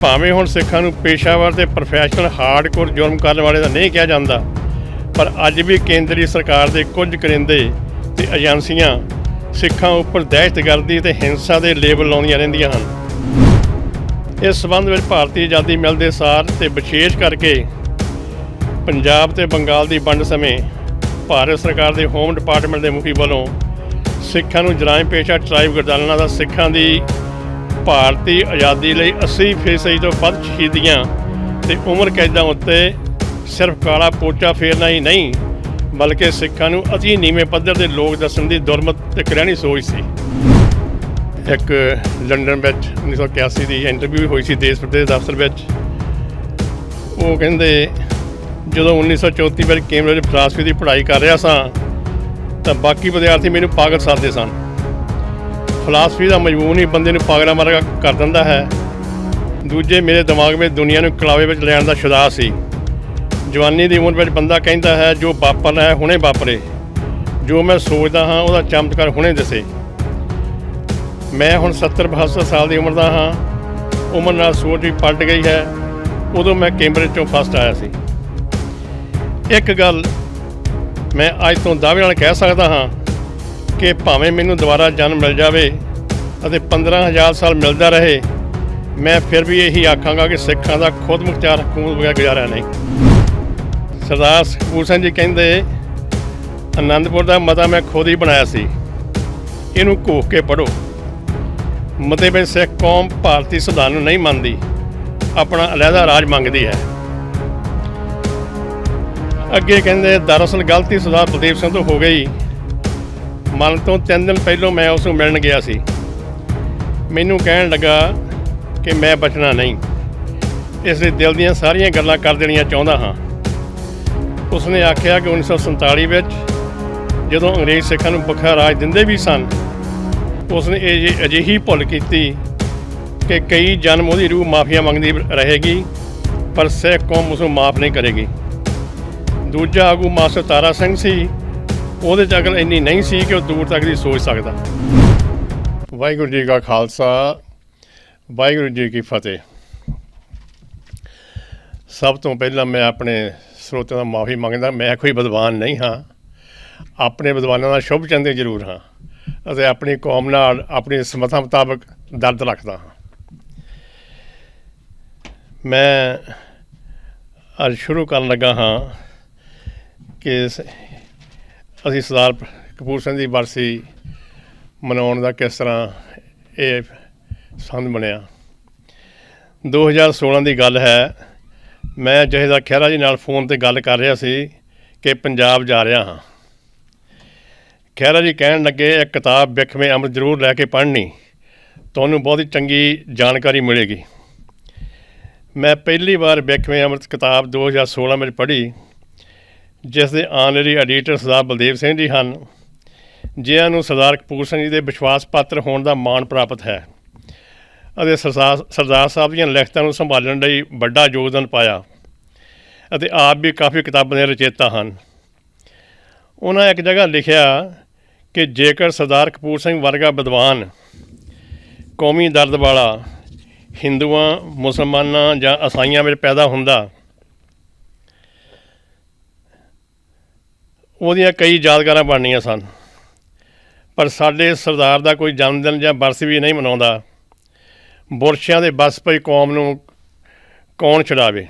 ਭਾਵੇਂ ਹੁਣ ਸਿੱਖਾਂ ਨੂੰ ਪੇਸ਼ਾਵਰ ਤੇ ਪ੍ਰੋਫੈਸ਼ਨਲ ਹਾਰਡਕੋਰ ਜੁਰਮ ਕਰਨ ਵਾਲੇ ਦਾ ਨਹੀਂ ਕਿਹਾ ਜਾਂਦਾ, ਪਰ ਅੱਜ ਵੀ ਕੇਂਦਰੀ ਸਰਕਾਰ ਦੇ ਕੁਝ ਕਰਿੰਦੇ ਤੇ ਏਜੰਸੀਆਂ ਸਿੱਖਾਂ ਉੱਪਰ ਦਹਿਸ਼ਤਗਰਦੀ ਤੇ ਹਿੰਸਾ ਦੇ ਲੇਬਲ ਲਾਉਂਦੀਆਂ ਰਹਿੰਦੀਆਂ ਹਨ। ਇਸ ਸਬੰਧ ਵਿੱਚ ਭਾਰਤੀ ਆਜ਼ਾਦੀ ਮਿਲਦੇ ਸਾਰ ਤੇ ਵਿਸ਼ੇਸ਼ ਕਰਕੇ ਪੰਜਾਬ ਤੇ ਬੰਗਾਲ ਦੀ ਵੰਡ ਸਮੇਂ ਭਾਰਤ ਸਰਕਾਰ ਦੇ ਹੋਮ ਡਿਪਾਰਟਮੈਂਟ ਦੇ ਮੁਖੀ ਵੱਲੋਂ ਸਿੱਖਾਂ ਨੂੰ ਜਰਾਇਮ ਪੇਸ਼ਾ ਟ੍ਰਾਈਬ ਗਰਦਾਨਾ ਦਾ ਸਿੱਖਾਂ ਦੀ ਭਾਰਤੀ ਆਜ਼ਾਦੀ ਲਈ 80% ਤੋਂ ਵੱਧ ਸ਼ਹੀਦੀਆਂ ਤੇ ਉਮਰ ਕੈਦਾਂ ਉੱਤੇ ਸਿਰਫ ਕਾਲਾ ਪੋਚਾ ਫੇਰਨਾ ਹੀ ਨਹੀਂ, ਬਲਕਿ ਸਿੱਖਾਂ ਨੂੰ ਅਤੀ ਨੀਵੇਂ ਪੱਧਰ ਦੇ ਲੋਕ ਦੱਸਣ ਦੀ ਦੁਰਮਤ ਤੇ ਕਰਿਆਣੀ ਸੋਚ ਸੀ। ਇੱਕ ਲੰਡਨ ਵਿੱਚ 1981 ਦੀ ਇੰਟਰਵਿਊ ਹੋਈ ਸੀ ਦੇਸ਼ ਪ੍ਰਦੇਸ਼ ਦਫ਼ਤਰ ਵਿੱਚ। ਉਹ ਕਹਿੰਦੇ, ਜਦੋਂ 1934 ਵਿੱਚ ਕੈਂਬਰਿਜ ਫਲਾਸਫੀ ਦੀ ਪੜ੍ਹਾਈ ਕਰ ਰਿਹਾ ਸਾਂ, ਤਾਂ ਬਾਕੀ ਵਿਦਿਆਰਥੀ ਮੈਨੂੰ ਪਾਗਲ ਸਮਝਦੇ ਸਨ। ਫਿਲਾਸਫੀ ਦਾ ਮਜ਼ਬੂਨ ਹੀ ਬੰਦੇ ਨੂੰ ਪਾਗਲਾਂ ਵਰਗਾ ਕਰ ਦਿੰਦਾ ਹੈ। ਦੂਜੇ ਮੇਰੇ ਦਿਮਾਗ ਵਿੱਚ ਦੁਨੀਆ ਨੂੰ ਕਲਾਵੇ ਵਿੱਚ ਲੈਣ ਦਾ ਸ਼ੁਦਾ ਸੀ। ਜਵਾਨੀ ਦੀ ਉਮਰ ਵਿੱਚ ਬੰਦਾ ਕਹਿੰਦਾ ਹੈ, ਜੋ ਵਾਪਰਨਾ ਹੈ, ਹੁਣੇ ਵਾਪਰੇ ਜੋ ਮੈਂ ਸੋਚਦਾ ਹਾਂ, ਉਹਦਾ ਚਮਤਕਾਰ ਹੁਣੇ ਦਿਸੇ। ਮੈਂ ਹੁਣ 70 72 ਸਾਲ ਦੀ ਉਮਰ ਦਾ ਹਾਂ। ਉਮਰ ਨਾਲ ਸੋਚ ਵੀ ਪਲਟ ਗਈ ਹੈ। ਉਦੋਂ ਮੈਂ ਕੈਂਬਰਿਜ ਤੋਂ ਫਸਟ ਆਇਆ ਸੀ। ਇੱਕ ਗੱਲ ਮੈਂ ਅੱਜ ਤੋਂ ਦਾਅਵੇ ਨਾਲ ਕਹਿ ਸਕਦਾ ਹਾਂ ਕਿ ਭਾਵੇਂ ਮੈਨੂੰ ਦੁਬਾਰਾ ਜਨਮ ਮਿਲ ਜਾਵੇ ਅਤੇ 15000 ਸਾਲ ਮਿਲਦਾ ਰਹੇ, ਮੈਂ ਫਿਰ ਵੀ ਇਹੀ ਆਖਾਂਗਾ ਕਿ ਸਿੱਖਾਂ ਦਾ ਖੁਦ ਮੁਖਤਿਆਰ ਹਕੂਮਤ ਬਗੈਰ ਗੁਜ਼ਾਰਾ ਨਹੀਂ। ਸਰਦਾਰ ਕਪੂਰ ਸਿੰਘ ਜੀ ਕਹਿੰਦੇ ਆਨੰਦਪੁਰ ਦਾ ਮਤਾ ਮੈਂ ਖੁਦ ਹੀ ਬਣਾਇਆ ਸੀ। ਇਹਨੂੰ ਘੋਖ ਕੇ ਪੜੋ ਮਤੇ ਵਿੱਚ ਸਿੱਖ ਕੌਮ ਭਾਰਤੀ ਸੰਵਿਧਾਨ ਨੂੰ ਨਹੀਂ ਮੰਨਦੀ। ਆਪਣਾ ਅਲੱਗਾ ਰਾਜ ਮੰਗਦੀ ਹੈ। ਅੱਗੇ ਕਹਿੰਦੇ, ਦਰਅਸਲ ਗਲਤੀ ਸਰਦਾਰ ਬਲਦੇਵ ਸਿੰਘ ਤੋਂ ਹੋ ਗਈ। ਮਨ ਤੋਂ ਤਿੰਨ ਦਿਨ ਪਹਿਲਾਂ ਮੈਂ ਉਸ ਨੂੰ ਮਿਲਣ ਗਿਆ ਸੀ। ਮੈਨੂੰ ਕਹਿਣ ਲੱਗਾ ਕਿ ਮੈਂ ਬਚਣਾ ਨਹੀਂ। ਇਸ ਦੇ ਦਿਲ ਦੀਆਂ ਸਾਰੀਆਂ ਗੱਲਾਂ ਕਰ ਦੇਣੀਆਂ ਚਾਹੁੰਦਾ ਹਾਂ। ਉਸਨੇ ਆਖਿਆ ਕਿ 1947 ਵਿੱਚ ਜਦੋਂ ਅੰਗਰੇਜ਼ ਸਿੱਖਾਂ ਨੂੰ ਵੱਖਰਾ ਰਾਜ ਦਿੰਦੇ ਵੀ ਸਨ, ਉਸਨੇ ਇਹ ਅਜਿਹੀ ਭੁੱਲ ਕੀਤੀ ਕਿ ਕਈ ਜਨਮ ਉਹਦੀ ਰੂਹ ਮਾਫੀਆ ਮੰਗਦੀ ਰਹੇਗੀ, ਪਰ ਸਿੱਖ ਕੌਮ ਉਸ ਨੂੰ ਮਾਫ ਨਹੀਂ ਕਰੇਗੀ। ਦੂਜਾ ਆਗੂ ਮਾਸਟਰ ਤਾਰਾ ਸਿੰਘ ਸੀ। ਉਹਦੇ ਚ ਅਕਲ ਇੰਨੀ ਨਹੀਂ ਸੀ ਕਿ ਉਹ ਦੂਰ ਤੱਕ ਦੀ ਸੋਚ ਸਕਦਾ। ਵਾਹਿਗੁਰੂ ਜੀ ਕਾ ਖਾਲਸਾ, ਵਾਹਿਗੁਰੂ ਜੀ ਕੀ ਫਤਿਹ। ਸਭ ਤੋਂ ਪਹਿਲਾਂ ਮੈਂ ਆਪਣੇ ਸਰੋਤਿਆਂ ਦਾ ਮਾਫੀ ਮੰਗਦਾ, ਮੈਂ ਕੋਈ ਵਿਦਵਾਨ ਨਹੀਂ ਹਾਂ। ਆਪਣੇ ਵਿਦਵਾਨਾਂ ਦਾ ਸ਼ੁਭ ਚੰਦੇ ਜ਼ਰੂਰ ਹਾਂ। ਅਤੇ ਆਪਣੀ ਕੌਮ ਨਾਲ ਆਪਣੀ ਸਮਰੱਥਾ ਮੁਤਾਬਕ ਦਰਦ ਰੱਖਦਾ ਹਾਂ। ਮੈਂ ਅੱਜ ਸ਼ੁਰੂ ਕਰਨ ਲੱਗਾ ਹਾਂ ਕਿ ਸ- ਅਸੀਂ ਸਰਦਾਰ ਕਪੂਰ ਸਿੰਘ ਦੀ ਬਰਸੀ ਮਨਾਉਣ ਦਾ ਕਿਸ ਤਰ੍ਹਾਂ ਇਹ ਸੰਦ ਬਣਿਆ। 2016 ਦੀ ਗੱਲ ਹੈ। ਮੈਂ ਜਹੇਦਾਰ ਖਹਿਰਾ ਜੀ ਨਾਲ ਫੋਨ ਤੇ ਗੱਲ ਕਰ ਰਿਹਾ ਸੀ ਕਿ ਪੰਜਾਬ ਜਾ ਰਿਹਾ ਹਾਂ। ਖਹਿਰਾ ਜੀ ਕਹਿਣ ਲੱਗੇ ਇੱਕ ਕਿਤਾਬ ਵਿਖਵੇਂ ਅੰਮ੍ਰਿਤ ਜ਼ਰੂਰ ਲੈ ਕੇ ਪੜ੍ਹਨੀ। ਤੁਹਾਨੂੰ ਬਹੁਤ ਹੀ ਚੰਗੀ ਜਾਣਕਾਰੀ ਮਿਲੇਗੀ। ਮੈਂ ਪਹਿਲੀ ਵਾਰ ਵਿਖਵੇਂ ਅੰਮ੍ਰਿਤ ਕਿਤਾਬ 2016 ਵਿੱਚ ਪੜ੍ਹੀ। ਜਿਸ ਦੇ ਆਨਰੇਰੀ ਐਡੀਟਰ ਸਰਦਾਰ ਬਲਦੇਵ ਸਿੰਘ ਜੀ ਹਨ, ਜਿਨ੍ਹਾਂ ਨੂੰ ਸਰਦਾਰ ਕਪੂਰ ਸਿੰਘ ਜੀ ਦੇ ਵਿਸ਼ਵਾਸ ਪਾਤਰ ਹੋਣ ਦਾ ਮਾਣ ਪ੍ਰਾਪਤ ਹੈ। ਅਤੇ ਸਰਦਾਰ ਸਾਹਿਬ ਦੀਆਂ ਲਿਖਤਾਂ ਨੂੰ ਸੰਭਾਲਣ ਲਈ ਵੱਡਾ ਯੋਗਦਾਨ ਪਾਇਆ ਅਤੇ ਆਪ ਵੀ ਕਾਫੀ ਕਿਤਾਬਾਂ ਦੇ ਰਚੇਤਾ ਹਨ। ਉਹਨਾਂ ਇੱਕ ਜਗ੍ਹਾ ਲਿਖਿਆ ਕਿ ਜੇਕਰ ਸਰਦਾਰ ਕਪੂਰ ਸਿੰਘ ਵਰਗਾ ਵਿਦਵਾਨ ਕੌਮੀ ਦਰਦ ਵਾਲਾ ਹਿੰਦੂਆਂ, ਮੁਸਲਮਾਨਾਂ ਜਾਂ ਈਸਾਈਆਂ ਵਿੱਚ ਪੈਦਾ ਹੁੰਦਾ ਉਹਦੀਆਂ ਕਈ ਯਾਦਗਾਰਾਂ ਬਣਨੀਆਂ ਸਨ। ਪਰ ਸਾਡੇ ਸਰਦਾਰ ਦਾ ਕੋਈ ਜਨਮ ਦਿਨ ਜਾਂ ਬਰਸੀ ਵੀ ਨਹੀਂ ਮਨਾਉਂਦਾ। ਬੁਰਸ਼ਿਆਂ ਦੇ ਬਸ ਪਈ ਕੌਮ ਨੂੰ ਕੌਣ ਛਡਾਵੇ?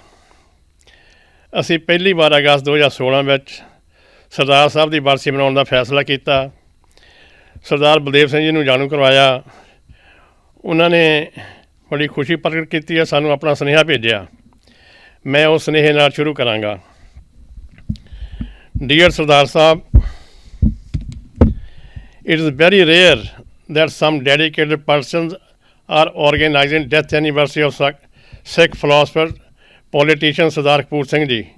ਅਸੀਂ ਪਹਿਲੀ ਵਾਰ ਅਗਸਤ 2016 ਵਿੱਚ ਸਰਦਾਰ ਸਾਹਿਬ ਦੀ ਬਰਸੀ ਮਨਾਉਣ ਦਾ ਫੈਸਲਾ ਕੀਤਾ। ਸਰਦਾਰ ਬਲਦੇਵ ਸਿੰਘ ਜੀ ਨੂੰ ਜਾਣੂ ਕਰਵਾਇਆ। ਉਹਨਾਂ ਨੇ ਬੜੀ ਖੁਸ਼ੀ ਪ੍ਰਗਟ ਕੀਤੀ ਹੈ, ਸਾਨੂੰ ਆਪਣਾ ਸੁਨੇਹਾ ਭੇਜਿਆ। ਮੈਂ ਉਹ ਸੁਨੇਹੇ ਨਾਲ ਸ਼ੁਰੂ ਕਰਾਂਗਾ। Dear Sardar Saab, it is very rare that some dedicated persons are organizing death anniversary of Sikh philosopher, politician Sardar Kapoor Singh Ji.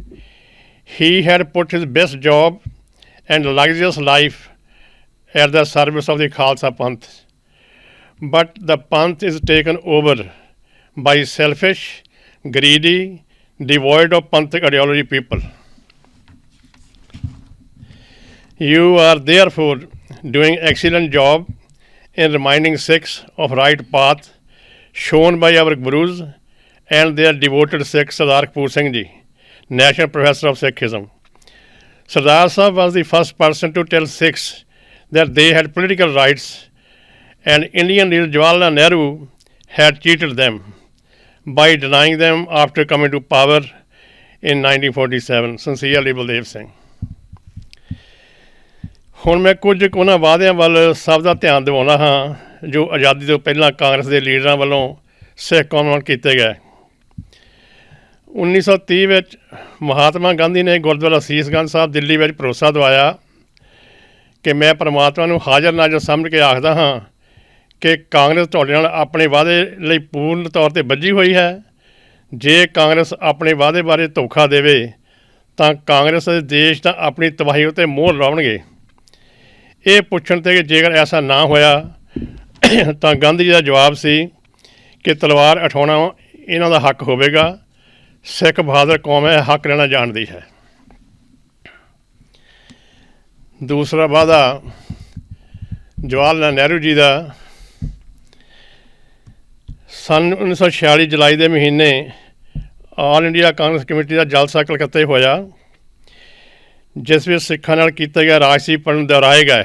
He had put his best job and luxurious life at the service of the Khalsa Panth. But the Panth is taken over by selfish, greedy, devoid of Panthic ideology people. You are therefore doing excellent job in reminding Sikhs of right path shown by our gurus and their devoted Sikh Sardar Kapoor Singh Ji, National Professor of Sikhism. Sardar Sahib was the first person to tell Sikhs that they had political rights and Indian leader Jawaharlal Nehru had cheated them by denying them after coming to power in 1947. Sincerely, Baldev Singh. ਹੁਣ ਮੈਂ ਕੁਝ ਉਹਨਾਂ ਵਾਅਦਿਆਂ ਵੱਲ ਸਭ ਦਾ ਧਿਆਨ ਦਿਵਾਉਣਾ ਹਾਂ, ਜੋ ਆਜ਼ਾਦੀ ਤੋਂ ਪਹਿਲਾਂ ਕਾਂਗਰਸ ਦੇ ਲੀਡਰਾਂ ਵੱਲੋਂ ਸਿੱਖ ਕੌਮ ਨਾਲ ਕੀਤੇ ਗਏ। 1930 ਵਿੱਚ ਮਹਾਤਮਾ ਗਾਂਧੀ ਨੇ ਗੁਰਦੁਆਰਾ ਸੀਸਗੰਜ ਸਾਹਿਬ ਦਿੱਲੀ ਵਿੱਚ ਭਰੋਸਾ ਦਵਾਇਆ ਕਿ ਮੈਂ ਪਰਮਾਤਮਾ ਨੂੰ ਹਾਜ਼ਰ ਨਾਜ਼ਰ ਸਮਝ ਕੇ ਆਖਦਾ ਹਾਂ ਕਿ ਕਾਂਗਰਸ ਤੁਹਾਡੇ ਨਾਲ ਆਪਣੇ ਵਾਅਦੇ ਲਈ ਪੂਰਨ ਤੌਰ ਤੇ ਬੱਝੀ ਹੋਈ ਹੈ। ਜੇ ਕਾਂਗਰਸ ਆਪਣੇ ਵਾਅਦੇ ਬਾਰੇ ਧੋਖਾ ਦੇਵੇ, ਤਾਂ ਕਾਂਗਰਸ ਦੇਸ਼ ਦਾ ਆਪਣੀ ਤਬਾਹੀ ਉਤੇ ਮੋਹਰ ਲਾਉਣਗੇ। ਇਹ ਪੁੱਛਣ ਤੇ ਕਿ ਜੇਕਰ ਐਸਾ ਨਾ ਹੋਇਆ, ਤਾਂ ਗਾਂਧੀ ਜੀ ਦਾ ਜਵਾਬ ਸੀ ਕਿ ਤਲਵਾਰ ਉਠਾਉਣਾ ਇਹਨਾਂ ਦਾ ਹੱਕ ਹੋਵੇਗਾ। ਸਿੱਖ ਬਹਾਦਰ ਕੌਮ ਹੈ, ਹੱਕ ਲੈਣਾ ਜਾਣਦੀ ਹੈ। ਦੂਸਰਾ ਵਾਅਦਾ ਜਵਾਹਰ ਲਾਲ ਨਹਿਰੂ ਜੀ ਦਾ। ਸਨ 1946 ਜੁਲਾਈ ਦੇ ਮਹੀਨੇ ਆਲ ਇੰਡੀਆ ਕਾਂਗਰਸ ਕਮੇਟੀ ਦਾ ਜਲਸਾ ਕਲਕੱਤੇ ਹੋਇਆ। ਜਿਸ ਵਿੱਚ ਸਿੱਖਾਂ ਨਾਲ ਕੀਤਾ ਗਿਆ ਰਾਜਸੀ ਪੜਨ ਦੁਹਰਾਏ ਗਏ।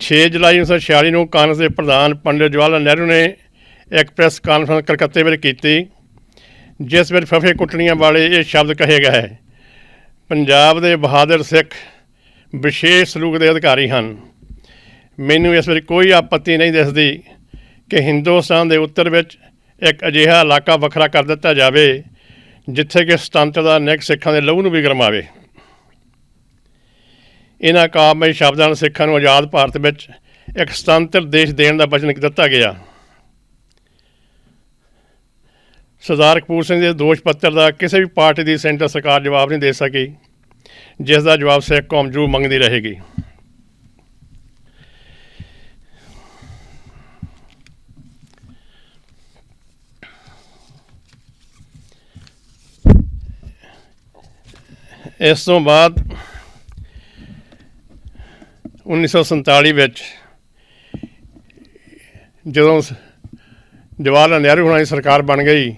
6 ਜੁਲਾਈ 1946 ਨੂੰ ਕਾਂਗਰਸ ਦੇ ਪ੍ਰਧਾਨ ਪੰਡਿਤ ਜਵਾਹਰ ਲਾਲ ਨਹਿਰੂ ਨੇ ਇੱਕ ਪ੍ਰੈਸ ਕਾਨਫਰੰਸ ਕਲਕੱਤੇ ਵਿੱਚ ਕੀਤੀ, ਜਿਸ ਵਿੱਚ ਫਫੇ ਕੁੱਟਣੀਆਂ ਵਾਲੇ ਇਹ ਸ਼ਬਦ ਕਹੇ ਗਏ ਪੰਜਾਬ ਦੇ ਬਹਾਦਰ ਸਿੱਖ ਵਿਸ਼ੇਸ਼ ਸਲੂਕ ਦੇ ਅਧਿਕਾਰੀ ਹਨ। ਮੈਨੂੰ ਇਸ ਵਿੱਚ ਕੋਈ ਆਪੱਤੀ ਨਹੀਂ ਦਿਸਦੀ ਕਿ ਹਿੰਦੁਸਤਾਨ ਦੇ ਉੱਤਰ ਵਿੱਚ ਇੱਕ ਅਜਿਹਾ ਇਲਾਕਾ ਵੱਖਰਾ ਕਰ ਦਿੱਤਾ ਜਾਵੇ, ਜਿੱਥੇ ਕਿ ਸੁਤੰਤਰਤਾ ਨਿਕ ਸਿੱਖਾਂ ਦੇ ਲਹੂ ਨੂੰ ਵੀ ਗਰਮਾਵੇ। ਇਹਨਾਂ ਕਾਮਯਾਬ ਸ਼ਬਦਾਂ ਨਾਲ ਸਿੱਖਾਂ ਨੂੰ ਆਜ਼ਾਦ ਭਾਰਤ ਵਿੱਚ ਇੱਕ ਸੁਤੰਤਰ ਦੇਸ਼ ਦੇਣ ਦਾ ਵਚਨ ਦਿੱਤਾ ਗਿਆ। ਸਰਦਾਰ ਕਪੂਰ ਸਿੰਘ ਦੇ ਦੋਸ਼ ਪੱਤਰ ਦਾ ਕਿਸੇ ਵੀ ਪਾਰਟੀ ਦੀ ਸੈਂਟਰ ਸਰਕਾਰ ਜਵਾਬ ਨਹੀਂ ਦੇ ਸਕੀ, ਜਿਸ ਦਾ ਜਵਾਬ ਸਿੱਖ ਕੌਮ ਜੂ ਮੰਗਦੀ ਰਹੇਗੀ। ਇਸ ਤੋਂ ਬਾਅਦ 1947 ਵਿੱਚ ਜਦੋਂ ਸ- ਜਵਾਹਰ ਲਾਲ ਨਹਿਰੂ ਹੁਣਾਂ ਦੀ ਸਰਕਾਰ ਬਣ ਗਈ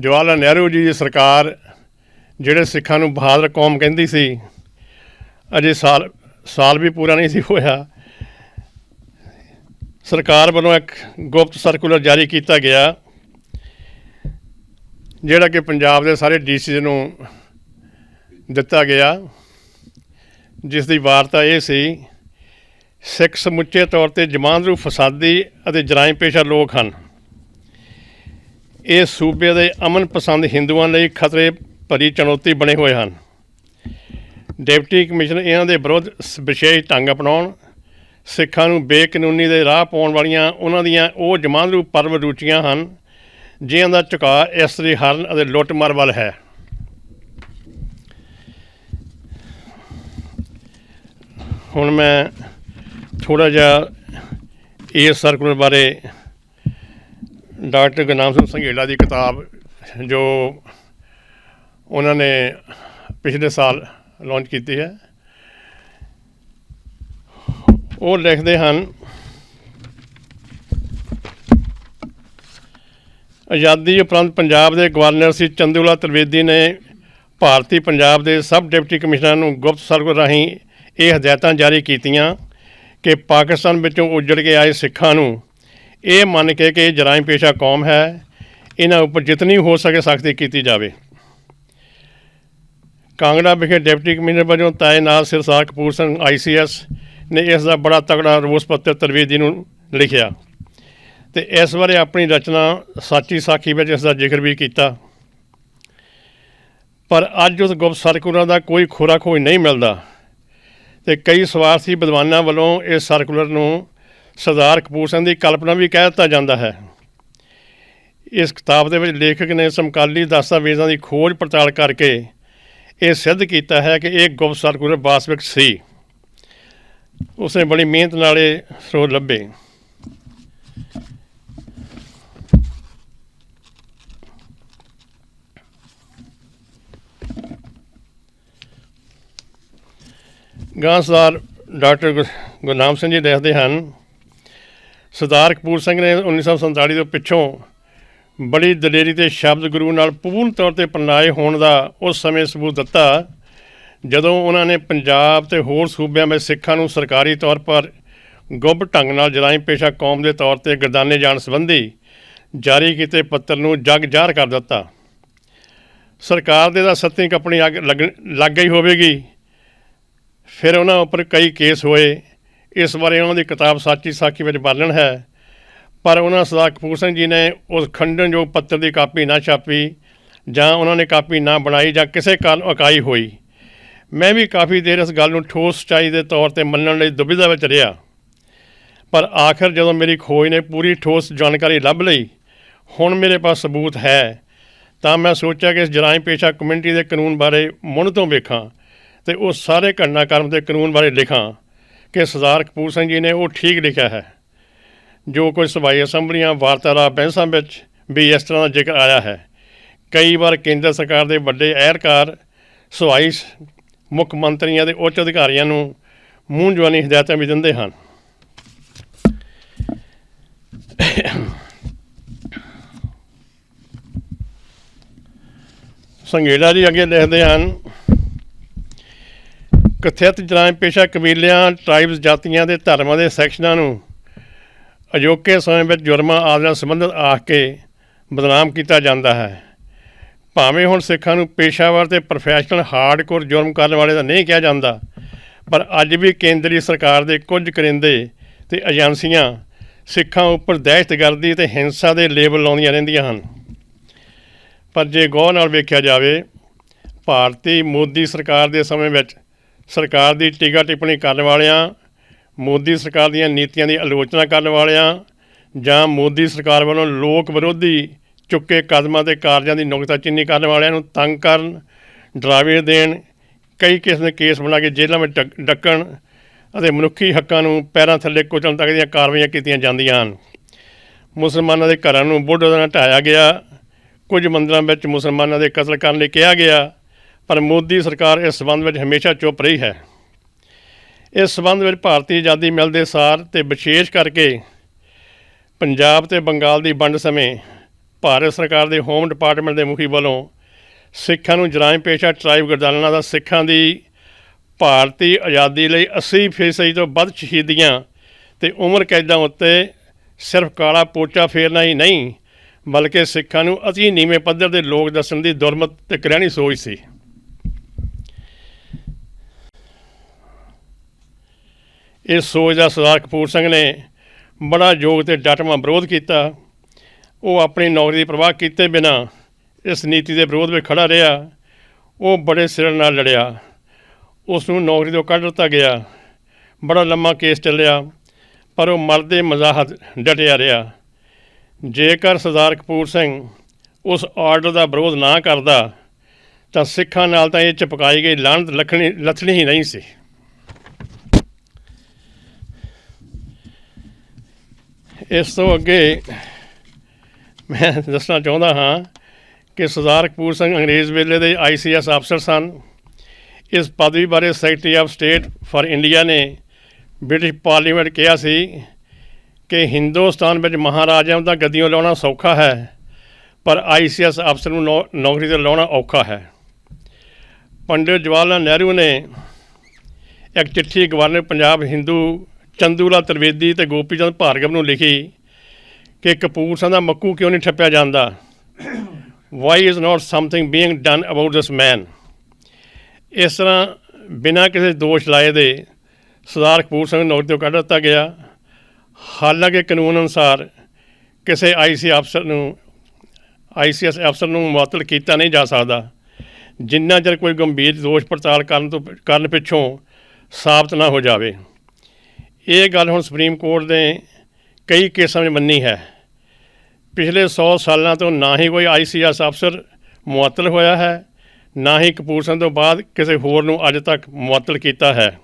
ਜਵਾਹਰ ਲਾਲ ਨਹਿਰੂ ਜੀ ਦੀ ਸਰਕਾਰ ਜਿਹੜੇ ਸਿੱਖਾਂ ਨੂੰ ਬਹਾਦਰ ਕੌਮ ਕਹਿੰਦੀ ਸੀ, ਅਜੇ ਸਾਲ ਸਾਲ ਵੀ ਪੂਰਾ ਨਹੀਂ ਸੀ ਹੋਇਆ। ਸਰਕਾਰ ਵੱਲੋਂ ਇੱਕ ਗੁਪਤ ਸਰਕੂਲਰ ਜਾਰੀ ਕੀਤਾ ਗਿਆ, ਜਿਹੜਾ ਕਿ ਪੰਜਾਬ ਦੇ ਸਾਰੇ ਡੀਸੀ ਨੂੰ ਦਿੱਤਾ ਗਿਆ। ਜਿਸ ਦੀ ਵਾਰਤਾ ਇਹ ਸੀ, ਸਿੱਖ ਸਮੁੱਚੇ ਤੌਰ ਤੇ ਜਮਾਂਦਰੂ ਫਸਾਦੀ ਅਤੇ ਜਰਾਇਮ ਪੇਸ਼ਾ ਲੋਕ ਹਨ। ਇਹ ਸੂਬੇ ਦੇ ਅਮਨ ਪਸੰਦ ਹਿੰਦੂਆਂ ਲਈ ਖਤਰੇ ਭਰੀ ਚੁਣੌਤੀ ਬਣੇ ਹੋਏ ਹਨ। ਡਿਪਟੀ ਕਮਿਸ਼ਨਰ ਇਹਨਾਂ ਦੇ ਵਿਰੁੱਧ ਸ- ਵਿਸ਼ੇਸ਼ ਢੰਗ ਅਪਣਾਉਣ, ਸਿੱਖਾਂ ਨੂੰ ਬੇਕਾਨੂੰਨੀ ਦੇ ਰਾਹ ਪਾਉਣ ਵਾਲੀਆਂ ਉਹਨਾਂ ਦੀਆਂ ਉਹ ਜਮਾਂਦਰੂ ਪਰਵ ਰੁਚੀਆਂ ਹਨ, ਜਿਨ੍ਹਾਂ ਦਾ ਝੁਕਾਅ ਇਸਤਰੀ ਹਰਨ ਅਤੇ ਲੁੱਟਮਾਰ ਵੱਲ ਹੈ। ਹੁਣ ਮੈਂ ਥੋੜਾ ਜਿਹਾ ਇਸ ਸਰਕੂਲਰ ਬਾਰੇ ਡਾਕਟਰ ਗੁਰਨਾਮ ਸਿੰਘ ਸੰਘੇਲਾ ਦੀ ਕਿਤਾਬ ਜੋ ਉਹਨਾਂ ਨੇ ਪਿਛਲੇ ਸਾਲ ਲਾਂਚ ਕੀਤੀ ਹੈ, ਉਹ ਲਿਖਦੇ ਹਨ, ਆਜ਼ਾਦੀ ਉਪਰੰਤ ਪੰਜਾਬ ਦੇ ਗਵਰਨਰ ਸੀ ਚੰਦੂਲਾ ਤ੍ਰਿਵੇਦੀ ਨੇ ਭਾਰਤੀ ਪੰਜਾਬ ਦੇ ਸਬ ਡਿਪਟੀ ਕਮਿਸ਼ਨਰਾਂ ਨੂੰ ਗੁਪਤ ਸਰਕਲ ਰਾਹੀਂ ਇਹ ਹਦਾਇਤਾਂ ਜਾਰੀ ਕੀਤੀਆਂ ਕਿ ਪਾਕਿਸਤਾਨ ਵਿੱਚੋਂ ਉੱਜੜ ਕੇ ਆਏ ਸਿੱਖਾਂ ਨੂੰ ਇਹ ਮੰਨ ਕੇ ਕਿ ਇਹ ਜਰਾਇਮ ਪੇਸ਼ਾ ਕੌਮ ਹੈ, ਇਹਨਾਂ ਉੱਪਰ ਜਿਤਨੀ ਹੋ ਸਕੇ ਸਖਤੀ ਕੀਤੀ ਜਾਵੇ। ਕਾਂਗੜਾ ਵਿਖੇ ਡਿਪਟੀ ਕਮਿਸ਼ਨਰ ਵਜੋਂ ਤਾਇਨਾਤ ਸਿਰਸਾ ਕਪੂਰ ਸਿੰਘ ਆਈਸੀਐਸ ਨੇ ਇਸ ਦਾ ਬੜਾ ਤਕੜਾ ਰੋਸ ਪੱਤਰ ਤਲਵੇਦੀ ਨੂੰ ਲਿਖਿਆ ਤੇ ਇਸ ਬਾਰੇ ਆਪਣੀ ਰਚਨਾ ਸਾਚੀ ਸਾਖੀ ਵਿੱਚ ਇਸ ਦਾ ਜ਼ਿਕਰ ਵੀ ਕੀਤਾ। ਪਰ ਅੱਜ ਉਸ ਗੁਪਤ ਸਰਕੂਲਾਂ ਦਾ ਕੋਈ ਖੋਰਾ ਖੋਜ ਨਹੀਂ ਮਿਲਦਾ। ਤੇ ਕਈ ਸਵਾਰਥੀ ਵਿਦਵਾਨਾਂ ਵੱਲੋਂ ਇਸ ਸਰਕੂਲਰ ਨੂੰ ਸਰਦਾਰ ਕਪੂਰ ਸਿੰਘ ਦੀ ਕਲਪਨਾ ਵੀ ਕਹਿ ਦਿੱਤਾ ਜਾਂਦਾ ਹੈ। ਇਸ ਕਿਤਾਬ ਦੇ ਵਿੱਚ ਲੇਖਕ ਨੇ ਸਮਕਾਲੀ ਦਸਤਾਵੇਜ਼ਾਂ ਦੀ ਖੋਜ ਪੜਤਾਲ ਕਰਕੇ ਇਹ ਸਿੱਧ ਕੀਤਾ ਹੈ ਕਿ ਇਹ ਗੁਪਤ ਸਰਕੂਲਰ ਵਾਸਤਵਿਕ ਸੀ। ਉਸਨੇ ਬੜੀ ਮਿਹਨਤ ਨਾਲ ਇਹ ਸਰੋਤ ਲੱਭੇ। ਗਾਂ ਸਰਦਾਰ ਡਾਕਟਰ ਗੁਰ- ਗੁਰਨਾਮ ਸਿੰਘ ਜੀ ਲਿਖਦੇ ਹਨ, ਸਰਦਾਰ ਕਪੂਰ ਸਿੰਘ ਨੇ 1947 ਤੋਂ ਪਿੱਛੋਂ ਬੜੀ ਦਲੇਰੀ ਤੇ ਸ਼ਬਦ ਗੁਰੂ ਨਾਲ ਪੂਰਨ ਤੌਰ ਤੇ ਪ੍ਰਣਾਏ ਹੋਣ ਦਾ ਉਸ ਸਮੇਂ ਸਬੂਤ ਦਿੱਤਾ, ਜਦੋਂ ਉਹਨਾਂ ਨੇ ਪੰਜਾਬ ਤੇ ਹੋਰ ਸੂਬਿਆਂ ਵਿੱਚ ਸਿੱਖਾਂ ਨੂੰ ਸਰਕਾਰੀ ਤੌਰ ਪਰ ਗੁੱਬ ਢੰਗ ਨਾਲ ਜਰਾਈ ਪੇਸ਼ਾ ਕੌਮ ਦੇ ਤੌਰ ਤੇ ਗਰਦਾਨੇ ਜਾਣ ਸੰਬੰਧੀ ਜਾਰੀ ਕੀਤੇ ਪੱਤਰ ਨੂੰ ਜਗ ਜ਼ਾਹਰ ਕਰ ਦਿੱਤਾ। ਸਰਕਾਰ ਦੇ ਤਾਂ ਸੱਤੀ ਕੰਪਨੀ ਅੱਗ ਲੱਗ ਲੱਗ ਗਈ ਹੋਵੇਗੀ। ਫਿਰ ਉਹਨਾਂ ਉੱਪਰ ਕਈ ਕੇਸ ਹੋਏ। ਇਸ ਬਾਰੇ ਉਹਨਾਂ ਦੀ ਕਿਤਾਬ ਸਾਚੀ ਸਾਖੀ ਵਿੱਚ ਵਰਣਨ ਹੈ। ਪਰ ਉਹਨਾਂ ਸਰਦਾਰ ਕਪੂਰ ਸਿੰਘ ਜੀ ਨੇ ਉਸ ਖੰਡਨਯੋਗ ਪੱਤਰ ਦੀ ਕਾਪੀ ਨਾ ਛਾਪੀ ਜਾਂ ਉਹਨਾਂ ਨੇ ਕਾਪੀ ਨਾ ਬਣਾਈ ਜਾਂ ਕਿਸੇ ਕਾਰਨ ਇਕਾਈ ਹੋਈ। ਮੈਂ ਵੀ ਕਾਫੀ ਦੇਰ ਇਸ ਗੱਲ ਨੂੰ ਠੋਸ ਸੱਚਾਈ ਦੇ ਤੌਰ ਤੇ ਮੰਨਣ ਲਈ ਦੁਬਿਧਾ ਵਿੱਚ ਰਿਹਾ। ਪਰ ਆਖਰ ਜਦੋਂ ਮੇਰੀ ਖੋਜ ਨੇ ਪੂਰੀ ਠੋਸ ਜਾਣਕਾਰੀ ਲੱਭ ਲਈ, ਹੁਣ ਮੇਰੇ ਪਾਸ ਸਬੂਤ ਹੈ, ਤਾਂ ਮੈਂ ਸੋਚਿਆ ਕਿ ਇਸ ਜਰਾਇਮ ਪੇਸ਼ਾ ਕਮਿਊਨਿਟੀ ਦੇ ਕਾਨੂੰਨ ਬਾਰੇ ਮੁੱਢ ਤੋਂ ਵੇਖਾਂ। ਤੇ ਉਹ ਸਾਰੇ ਘਟਨਾਕ੍ਰਮ ਦੇ ਕਾਨੂੰਨ ਬਾਰੇ ਲਿਖਾਂ ਕਿ ਸਰਦਾਰ ਕਪੂਰ ਸਿੰਘ ਜੀ ਨੇ ਉਹ ਠੀਕ ਲਿਖਿਆ ਹੈ, ਜੋ ਕੁਝ ਸਭਾਈ ਅਸੈਂਬਲੀਆਂ, ਵਾਰਤਾਲਾਪ, ਬਹਿਸਾਂ ਵਿੱਚ ਵੀ ਇਸ ਤਰ੍ਹਾਂ ਦਾ ਜ਼ਿਕਰ ਆਇਆ ਹੈ। ਕਈ ਵਾਰ ਕੇਂਦਰ ਸਰਕਾਰ ਦੇ ਵੱਡੇ ਅਹਿਲਕਾਰ ਸਵਾਈ ਮੁੱਖ ਮੰਤਰੀਆਂ ਦੇ ਉੱਚ ਅਧਿਕਾਰੀਆਂ ਨੂੰ ਮੂੰਹ ਜਵਾਨੀ ਹਦਾਇਤਾਂ ਵੀ ਦਿੰਦੇ ਹਨ। ਸੰਗੇੜਾ ਜੀ ਅੱਗੇ ਲਿਖਦੇ ਹਨ ਕਥਿਤ ਜਰਾਇਮ ਪੇਸ਼ਾ ਕਬੀਲਿਆਂ ਟ੍ਰਾਈਬਸ ਜਾਤੀਆਂ ਦੇ ਧਰਮਾਂ ਦੇ ਸੈਕਸ਼ਨਾਂ ਨੂੰ ਅਜੋਕੇ ਸਮੇਂ ਵਿੱਚ ਜੁਰਮਾਂ ਆਦਿ ਨਾਲ ਸੰਬੰਧਿਤ ਆਖ ਕੇ ਬਦਨਾਮ ਕੀਤਾ ਜਾਂਦਾ ਹੈ। ਭਾਵੇਂ ਹੁਣ ਸਿੱਖਾਂ ਨੂੰ ਪੇਸ਼ਾਵਰ ਤੇ ਪ੍ਰੋਫੈਸ਼ਨਲ ਹਾਰਡਕੋਰ ਜੁਰਮ ਕਰਨ ਵਾਲੇ ਦਾ ਨਹੀਂ ਕਿਹਾ ਜਾਂਦਾ, ਪਰ ਅੱਜ ਵੀ ਕੇਂਦਰੀ ਸਰਕਾਰ ਦੇ ਕੁਝ ਕਰਿੰਦੇ ਤੇ ਏਜੰਸੀਆਂ ਸਿੱਖਾਂ ਉੱਪਰ ਦਹਿਸ਼ਤਗਰਦੀ ਤੇ ਹਿੰਸਾ ਦੇ ਲੇਬਲ ਲਾਉਂਦੀਆਂ ਰਹਿੰਦੀਆਂ ਹਨ। ਪਰ ਜੇ ਗੌਰ ਨਾਲ ਵੇਖਿਆ ਜਾਵੇ, ਭਾਰਤੀ ਮੋਦੀ ਸਰਕਾਰ ਦੇ ਸਮੇਂ ਵਿੱਚ ਸਰਕਾਰ ਦੀ ਟੀਕਾ ਟਿੱਪਣੀ ਕਰਨ ਵਾਲਿਆਂ, ਮੋਦੀ ਸਰਕਾਰ ਦੀਆਂ ਨੀਤੀਆਂ ਦੀ ਆਲੋਚਨਾ ਕਰਨ ਵਾਲਿਆਂ ਜਾਂ ਮੋਦੀ ਸਰਕਾਰ ਵੱਲੋਂ ਲੋਕ ਵਿਰੋਧੀ ਚੁੱਕੇ ਕਦਮਾਂ ਤੇ ਕਾਰਜਾਂ ਦੀ ਨੁਕਤਾਚੀਨੀ ਕਰਨ ਵਾਲਿਆਂ ਨੂੰ ਤੰਗ ਕਰਨ, ਡਰਾਵੇ ਦੇਣ, ਕਈ ਕਿਸਮ ਦੇ ਕੇਸ ਬਣਾ ਕੇ ਜੇਲ੍ਹਾਂ ਵਿੱਚ ਡੱਕਣ ਅਤੇ ਮਨੁੱਖੀ ਹੱਕਾਂ ਨੂੰ ਪੈਰਾਂ ਥੱਲੇ ਕੁਚਲਣ ਤੱਕ ਦੀਆਂ ਕਾਰਵਾਈਆਂ ਕੀਤੀਆਂ ਜਾਂਦੀਆਂ ਹਨ। ਮੁਸਲਮਾਨਾਂ ਦੇ ਘਰਾਂ ਨੂੰ ਬੁੱਢ ਨਾਲ ਢਾਇਆ ਗਿਆ। ਕੁਝ ਮੰਦਰਾਂ ਵਿੱਚ ਮੁਸਲਮਾਨਾਂ ਦੇ ਕਤਲ ਕਰਨ ਲਈ ਕਿਹਾ ਗਿਆ। ਪਰ ਮੋਦੀ ਸਰਕਾਰ ਇਸ ਸਬੰਧ ਵਿੱਚ ਹਮੇਸ਼ਾ ਚੁੱਪ ਰਹੀ ਹੈ। ਇਸ ਸਬੰਧ ਵਿੱਚ ਭਾਰਤੀ ਆਜ਼ਾਦੀ ਮਿਲਦੇ ਸਾਰ ਤੇ ਵਿਸ਼ੇਸ਼ ਕਰਕੇ ਪੰਜਾਬ ਤੇ ਬੰਗਾਲ ਦੀ ਵੰਡ ਸਮੇਂ ਭਾਰਤ ਸਰਕਾਰ ਦੇ ਹੋਮ ਡਿਪਾਰਟਮੈਂਟ ਦੇ ਮੁਖੀ ਵੱਲੋਂ ਸਿੱਖਾਂ ਨੂੰ ਜਰਾਇਮ ਪੇਸ਼ਾ ਟ੍ਰਾਈਬ ਗਰਦਾਨਾ ਦਾ ਸਿੱਖਾਂ ਦੀ ਭਾਰਤੀ ਆਜ਼ਾਦੀ ਲਈ 80% ਫੀਸਦੀ ਤੋਂ ਵੱਧ ਸ਼ਹੀਦੀਆਂ ਤੇ ਉਮਰ ਕੈਦਾਂ ਉੱਤੇ ਸਿਰਫ ਕਾਲਾ ਪੋਚਾ ਫੇਰਨਾ ਹੀ ਨਹੀਂ, ਬਲਕਿ ਸਿੱਖਾਂ ਨੂੰ ਅਤੀ ਨੀਵੇਂ ਪੱਧਰ ਦੇ ਲੋਕ ਦੱਸਣ ਦੀ ਦੁਰਮਤ ਤੇ ਕਰਹਿਣੀ ਸੋਚ ਸੀ। ਇਸ ਸੋਚ ਦਾ ਸਰਦਾਰ ਕਪੂਰ ਸਿੰਘ ਨੇ ਬੜਾ ਯੋਗ ਤੇ ਡਟਵਾਂ ਵਿਰੋਧ ਕੀਤਾ। ਉਹ ਆਪਣੀ ਨੌਕਰੀ ਦੀ ਪ੍ਰਵਾਹ ਕੀਤੇ ਬਿਨਾ ਇਸ ਨੀਤੀ ਦੇ ਵਿਰੋਧ ਵਿੱਚ ਖੜਾ ਰਿਹਾ। ਉਹ ਬੜੇ ਸਿਰ ਨਾਲ ਲੜਿਆ। ਉਸ ਨੂੰ ਨੌਕਰੀ ਤੋਂ ਕੱਢ ਦਿੱਤਾ ਗਿਆ। ਬੜਾ ਲੰਮਾ ਕੇਸ ਚੱਲਿਆ, ਪਰ ਉਹ ਮਰਦੇ ਮਜ਼ਾਹਦ ਡਟਿਆ ਰਿਹਾ। ਜੇਕਰ ਸਰਦਾਰ ਕਪੂਰ ਸਿੰਘ ਉਸ ਆਰਡਰ ਦਾ ਵਿਰੋਧ ਨਾ ਕਰਦਾ, ਤਾਂ ਸਿੱਖਾਂ ਨਾਲ ਤਾਂ ਇਹ ਚਪਕਾਈ ਗਈ ਲਾਹਨਤ ਲੱਖਣੀ ਲੱਥਣੀ ਹੀ ਨਹੀਂ ਸੀ। ਇਸ ਤੋਂ ਅੱਗੇ ਮੈਂ ਦੱਸਣਾ ਚਾਹੁੰਦਾ ਹਾਂ ਕਿ ਸਰਦਾਰ ਕਪੂਰ ਸਿੰਘ ਅੰਗਰੇਜ਼ ਵੇਲੇ ਦੇ ਆਈਸੀਐਸ ਅਫਸਰ ਸਨ। ਇਸ ਪਦਵੀ ਬਾਰੇ secretary of state for India ਨੇ ਬ੍ਰਿਟਿਸ਼ ਪਾਰਲੀਮੈਂਟ ਕਿਹਾ ਸੀ ਕਿ ਹਿੰਦੁਸਤਾਨ ਵਿੱਚ ਮਹਾਰਾਜਾਵਾਂ ਦਾ ਗੱਦੀਆਂ ਲਾਉਣਾ ਸੌਖਾ ਹੈ, ਪਰ ਆਈਸੀਐਸ ਅਫਸਰ ਨੂੰ ਨੌ- ਨੌਕਰੀ ਤੇ ਲਾਉਣਾ ਔਖਾ ਹੈ। ਪੰਡਿਤ ਜਵਾਹਰ ਲਾਲ ਨਹਿਰੂ ਨੇ ਇੱਕ ਚਿੱਠੀ ਗਵਰਨਰ ਪੰਜਾਬ ਹਿੰਦੂ ਚੰਦੂਲਾ ਤ੍ਰਿਵੇਦੀ ਤੇ ਗੋਪੀ ਚੰਦ ਭਾਰਗਵ ਨੂੰ ਲਿਖੀ ਕਿ ਕਪੂਰ ਸਿੰਘ ਦਾ ਮੱਕੂ ਕਿਉਂ ਨਹੀਂ ਠੱਪਿਆ ਜਾਂਦਾ? Why is not something being done about this man ਇਸ ਤਰ੍ਹਾਂ ਬਿਨਾਂ ਕਿਸੇ ਦੋਸ਼ ਲਾਏ ਦੇ ਸਰਦਾਰ ਕਪੂਰ ਸਿੰਘ ਨੂੰ ਨੌਕਰੀ ਤੋਂ ਕੱਢ ਦਿੱਤਾ ਗਿਆ। ਹਾਲਾਂਕਿ ਕਾਨੂੰਨ ਅਨੁਸਾਰ ਕਿਸੇ ਆਈਸੀ ਅਫਸਰ ਨੂੰ ਆਈਸੀਐਸ ਅਫਸਰ ਨੂੰ ਮੁਅੱਤਲ ਕੀਤਾ ਨਹੀਂ ਜਾ ਸਕਦਾ। ਜਿੰਨਾ ਚਿਰ ਕੋਈ ਗੰਭੀਰ ਦੋਸ਼ ਪੜਤਾਲ ਕਰਨ ਤੋਂ, ਕਰਨ ਪਿੱਛੋਂ ਸਾਬਤ ਨਾ ਹੋ ਜਾਵੇ। ਇਹ ਗੱਲ ਹੁਣ ਸੁਪਰੀਮ ਕੋਰਟ ਦੇ ਕਈ ਕੇਸਾਂ ਵਿੱਚ ਮੰਨੀ ਹੈ। ਪਿਛਲੇ 100 ਸਾਲਾਂ ਤੋਂ ਨਾ ਹੀ ਕੋਈ ਆਈਸੀਐਸ ਅਫਸਰ ਮੁਅੱਤਲ ਹੋਇਆ ਹੈ, ਨਾ ਹੀ ਕਪੂਰ ਸਿੰਘ ਤੋਂ ਬਾਅਦ ਕਿਸੇ ਹੋਰ ਨੂੰ ਅੱਜ ਤੱਕ ਮੁਅੱਤਲ ਕੀਤਾ ਹੈ।